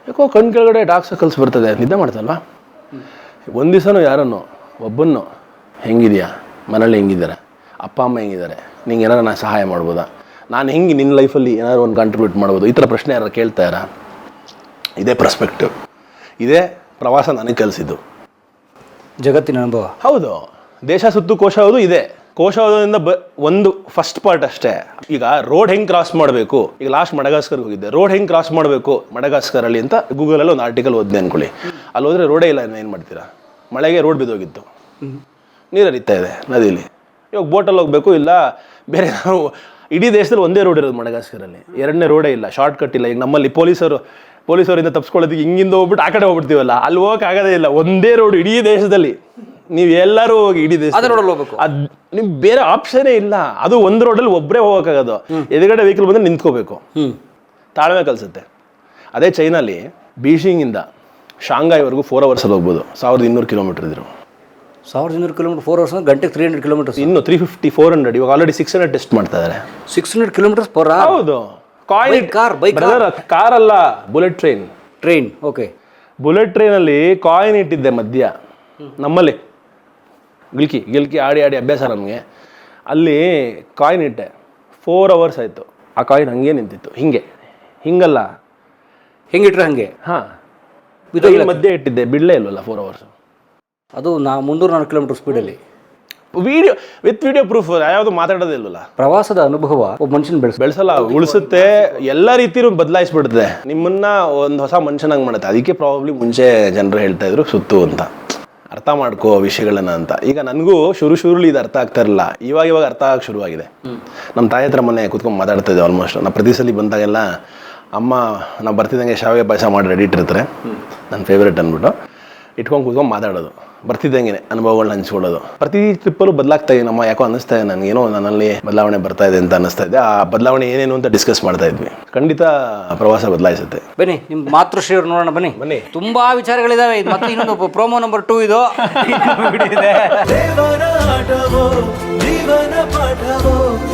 ಯಾಕೋ ಕಣ್ ಕೆಳಗಡೆ ಡಾರ್ಕ್ ಸರ್ಕಲ್ಸ್ ಬರ್ತದೆ. ನಿದ್ದೆ ಮಾಡ್ತಲ್ವಾ? ಒಂದು ದಿವಸನೂ ಯಾರನ್ನು, ಒಬ್ಬನ್ನು, ಹೆಂಗಿದೆಯಾ? ಮನೇಲಿ ಹೆಂಗಿದ್ದಾರೆ? ಅಪ್ಪ, ಅಮ್ಮ ಹೆಂಗಿದ್ದಾರೆ? ನಿಂಗೆ ಏನಾರ ನಾನು ಸಹಾಯ ಮಾಡ್ಬೋದಾ? ನಾನು ಹೆಂಗೆ ನಿನ್ನ ಲೈಫಲ್ಲಿ ಏನಾದ್ರು ಒಂದು ಕಾಂಟ್ರಿಬ್ಯೂಟ್ ಮಾಡ್ಬೋದು? ಈ ಥರ ಪ್ರಶ್ನೆ ಯಾರು ಕೇಳ್ತಾರ ಇದೇ ಪ್ರಸ್ಪೆಕ್ಟಿವ್ ಇದೇ ಪ್ರವಾಸ ನನಗೆ ಕಲಿಸಿದ್ದು. ಜಗತ್ತಿನ ಅನುಭವ. ಹೌದು. ದೇಶ ಸುತ್ತು ಕೋಶ ಹೌದು ಇದೆ. ಕೋಶ ಓದೋದ್ರಿಂದ ಬ ಒಂದು ಫಸ್ಟ್ ಪಾರ್ಟ್ ಅಷ್ಟೇ. ಈಗ ರೋಡ್ ಹೆಂಗೆ ಕ್ರಾಸ್ ಮಾಡಬೇಕು? ಈಗ ಲಾಸ್ಟ್ ಮಡಗಾಸ್ಕರ್ಗೆ ಹೋಗಿದ್ದೆ. ರೋಡ್ ಹೆಂಗೆ ಕ್ರಾಸ್ ಮಾಡಬೇಕು ಮಡಗಾಸ್ಕರಲ್ಲಿ ಅಂತ ಗೂಗಲಲ್ಲಿ ಒಂದು ಆರ್ಟಿಕಲ್ ಓದಿದೆ ಅನ್ಕೊಳ್ಳಿ. ಅಲ್ಲಿ ಹೋದರೆ ರೋಡೇ ಇಲ್ಲ ಏನು ಮಾಡ್ತೀರಾ? ಮಳೆಗೆ ರೋಡ್ ಬಿದ್ದೋಗಿತ್ತು. ನೀರು ಹರಿತಾ ಇದೆ ನದಿಲಿ. ಇವಾಗ ಬೋಟಲ್ಲಿ ಹೋಗಬೇಕು ಇಲ್ಲ ಬೇರೆ ನಾವು ಇಡೀ ದೇಶದಲ್ಲಿ ಒಂದೇ ರೋಡ್ ಇರೋದು ಮಡಗಾಸ್ಕರಲ್ಲಿ. ಎರಡನೇ ರೋಡೇ ಇಲ್ಲ ಶಾರ್ಟ್ ಕಟ್ ಇಲ್ಲ. ಈಗ ನಮ್ಮಲ್ಲಿ ಪೊಲೀಸರು ಪೊಲೀಸರಿಂದ ತಪ್ಸ್ಕೊಳ್ಳೋದಕ್ಕೆ ಹಿಂಗಿಂದ ಹೋಗ್ಬಿಟ್ಟು ಆ ಕಡೆ ಹೋಗ್ಬಿಡ್ತೀವಲ್ಲ ಅಲ್ಲಿ ಹೋಗಕ್ಕೆ ಆಗೋದೇ ಇಲ್ಲ. ಒಂದೇ ರೋಡ್ ಇಡೀ ದೇಶದಲ್ಲಿ. ನೀವು ಎಲ್ಲರೂ ಹೋಗಿ ಇಡೀ ದೇಶ ಹೋಗ್ಬೇಕು. ಅದ್ ನಿಮ್ ಬೇರೆ ಆಪ್ಷನೇ ಇಲ್ಲ. ಅದು ಒಂದು ರೋಡಲ್ಲಿ ಒಬ್ಬರೇ ಹೋಗೋಕ್ಕಾಗೋದು ಎದುರುಗಡೆ ವೆಹಿಕಲ್ ಬಂದ್ರೆ ನಿಂತ್ಕೋಬೇಕು. ತಾಳ್ಮೆ ಕಲಿಸುತ್ತೆ. ಅದೇ ಚೈನಲ್ಲಿ ಬೀಜಿಂಗಿಂದ ಶಾಂಘಾಯ್ವರೆಗೂ ಫೋರ್ ಅವರ್ಸಲ್ಲಿ ಹೋಗ್ಬೋದು. ಸಾವಿರದ ಇನ್ನೂರು ಕಿಲೋಮೀಟರ್ ಇದ್ರು. ಸಾವಿರದ ಇನ್ನೂರು ಕಿಲೋಮೀಟರ್ ಫೋರ್ ಅವರ್ಸ್ ಗಂಟೆಗೆ ತ್ರೀ ಹಂಡ್ರೆಡ್ ಕಿಲೋಮೀಟರ್ಸ್ ಇನ್ನು ತ್ರೀ ಫಿಫ್ಟಿ ಫೋರ್ ಹಂಡ್ರೆಡ್ ಇವಾಗ ಆಲ್ರೆಡಿ ಸಿಕ್ಸ್ ಹಂಡ್ರೆಡ್ ಟೆಸ್ಟ್ ಮಾಡ್ತಾ ಇದ್ದಾರೆ ಸಿಕ್ಸ್ ಹಂಡ್ರೆಡ್ ಕಿಲೋಮೀಟರ್ಸ್ ಪರ್ ಹೌದು. ಕಾಯಿನ್ ಕಾರ್ ಬೈಕ್ ಕಾರ್ ಅಲ್ಲ bullet train train okay bullet ಟ್ರೈನಲ್ಲಿ ಕಾಯಿನ್ ಇಟ್ಟಿದ್ದೆ ಮಧ್ಯ. ನಮ್ಮಲ್ಲಿ. ಗಿಲ್ಕಿ ಗಿಲ್ಕಿ ಆಡಿ ಆಡಿ ಅಭ್ಯಾಸ ನಮಗೆ. ಅಲ್ಲಿ ಕಾಯಿನ್ ಇಟ್ಟೆ. ಫೋರ್ ಅವರ್ಸ್ ಆಯಿತು. ಆ ಕಾಯಿನ್ ಹಂಗೆ ನಿಂತಿತ್ತು. ಹಿಂಗೆ. ಹಿಂಗಲ್ಲ. ಹೆಂಗಿಟ್ರೆ ಹಂಗೆ? ಹಾಂ. ಮಧ್ಯೆ ಇಟ್ಟಿದ್ದೆ ಬಿಡಲೇ ಇಲ್ವಲ್ಲ ಫೋರ್ ಅವರ್ಸ್ ಅದು ನಾ ಮುನ್ನೂರ ನಾಲ್ಕು ಕಿಲೋಮೀಟರ್ ಸ್ಪೀಡಲ್ಲಿ ವಿಡಿಯೋ ವಿತ್ ವಿಡಿಯೋ ಪ್ರೂಫ್ ಯಾವುದು ಮಾತಾಡೋದೇ ಇಲ್ವಲ್ಲ ಪ್ರವಾಸದ ಅನುಭವ ಒಬ್ಬ ಮನುಷ್ಯನ ಬೆಳೆಸ ಬೆಳೆಸಲ್ಲ ಉಳಿಸುತ್ತೆ ಎಲ್ಲ ರೀತಿಯೂ ಬದಲಾಯಿಸ್ಬಿಡುತ್ತೆ ನಿಮ್ಮನ್ನ ಒಂದು ಹೊಸ ಮನುಷ್ಯನಾಗಿ ಮಾಡುತ್ತೆ. ಅದಕ್ಕೆ ಪ್ರಾಬಬ್ಲಿ ಮುಂಚೆ ಜನರು ಹೇಳ್ತಾ ಇದ್ರು ಸುತ್ತು ಅಂತ. ಅರ್ಥ ಮಾಡ್ಕೋ ವಿಷಯಗಳನ್ನ ಅಂತ. ಈಗ ನನಗೂ ಶುರು ಶುರುಲಿ ಇದು ಅರ್ಥ ಆಗ್ತಾ ಇರಲಿಲ್ಲ. ಇವಾಗ ಇವಾಗ ಅರ್ಥ ಆಗಕ್ಕೆ ಶುರುವಾಗಿದೆ. ನಮ್ಮ ತಾಯಿ ಹತ್ರ ಮೊನ್ನೆ ಕೂತ್ಕೊಂಡು ಮಾತಾಡ್ತಾ ಇದ್ದೆ ಆಲ್ಮೋಸ್ಟ್ ನಾ ಪ್ರತಿ ಸಲ ಬಂದಾಗೆಲ್ಲ ಅಮ್ಮ ನಾವು ಬರ್ತಿದ್ದಂಗೆ ಶಾವಿಗೆ ಪಾಯಸ ಮಾಡಿ ರೆಡಿ ಇಟ್ಟಿರ್ತಾರೆ ನನ್ನ ಫೇವ್ರೇಟ್ ಅಂದ್ಬಿಟ್ಟು ಇಟ್ಕೊಂಡು ಕೂತ್ಕೊಂಡು ಮಾತಾಡೋದು. ಬರ್ತಿದ್ದಂಗೆ ಅನುಭವಗಳನ್ನ ಹಂಚ್ಕೊಳ್ಳೋದು. ಪ್ರತಿ ಟ್ರಿಪ್ಪಲ್ಲೂ ಬದಲಾಗ್ತಾ ಇದೆ ನಮ್ಮ ಯಾಕೋ ಅನ್ನಿಸ್ತಾ ಇದೆ ನನಗೇನೋ ನನ್ನಲ್ಲಿ ಬದಲಾವಣೆ ಬರ್ತಾ ಇದೆ ಅಂತ ಅನ್ನಿಸ್ತಾ ಇದೆ. ಆ ಬದಲಾವಣೆ ಏನೇನು ಅಂತ ಡಿಸ್ಕಸ್ ಮಾಡ್ತಾ ಇದ್ವಿ. ಖಂಡಿತ ಪ್ರವಾಸ ಬದಲಾಯಿಸುತ್ತೆ. ಬನ್ನಿ ನಿಮ್ಮ ಮಾತೃಶ್ರೀ ಅವ್ರು ನೋಡೋಣ ಬನ್ನಿ. ಬನ್ನಿ. ತುಂಬಾ ವಿಚಾರಗಳಿದಾವೆ. ಇದು ಮತ್ತೆ ಇನ್ನೊಂದು ಪ್ರೋಮೋ ನಂಬರ್ ಟೂ ಇದು. ಇದೆ ಜೀವನ ಪಾಠವೋ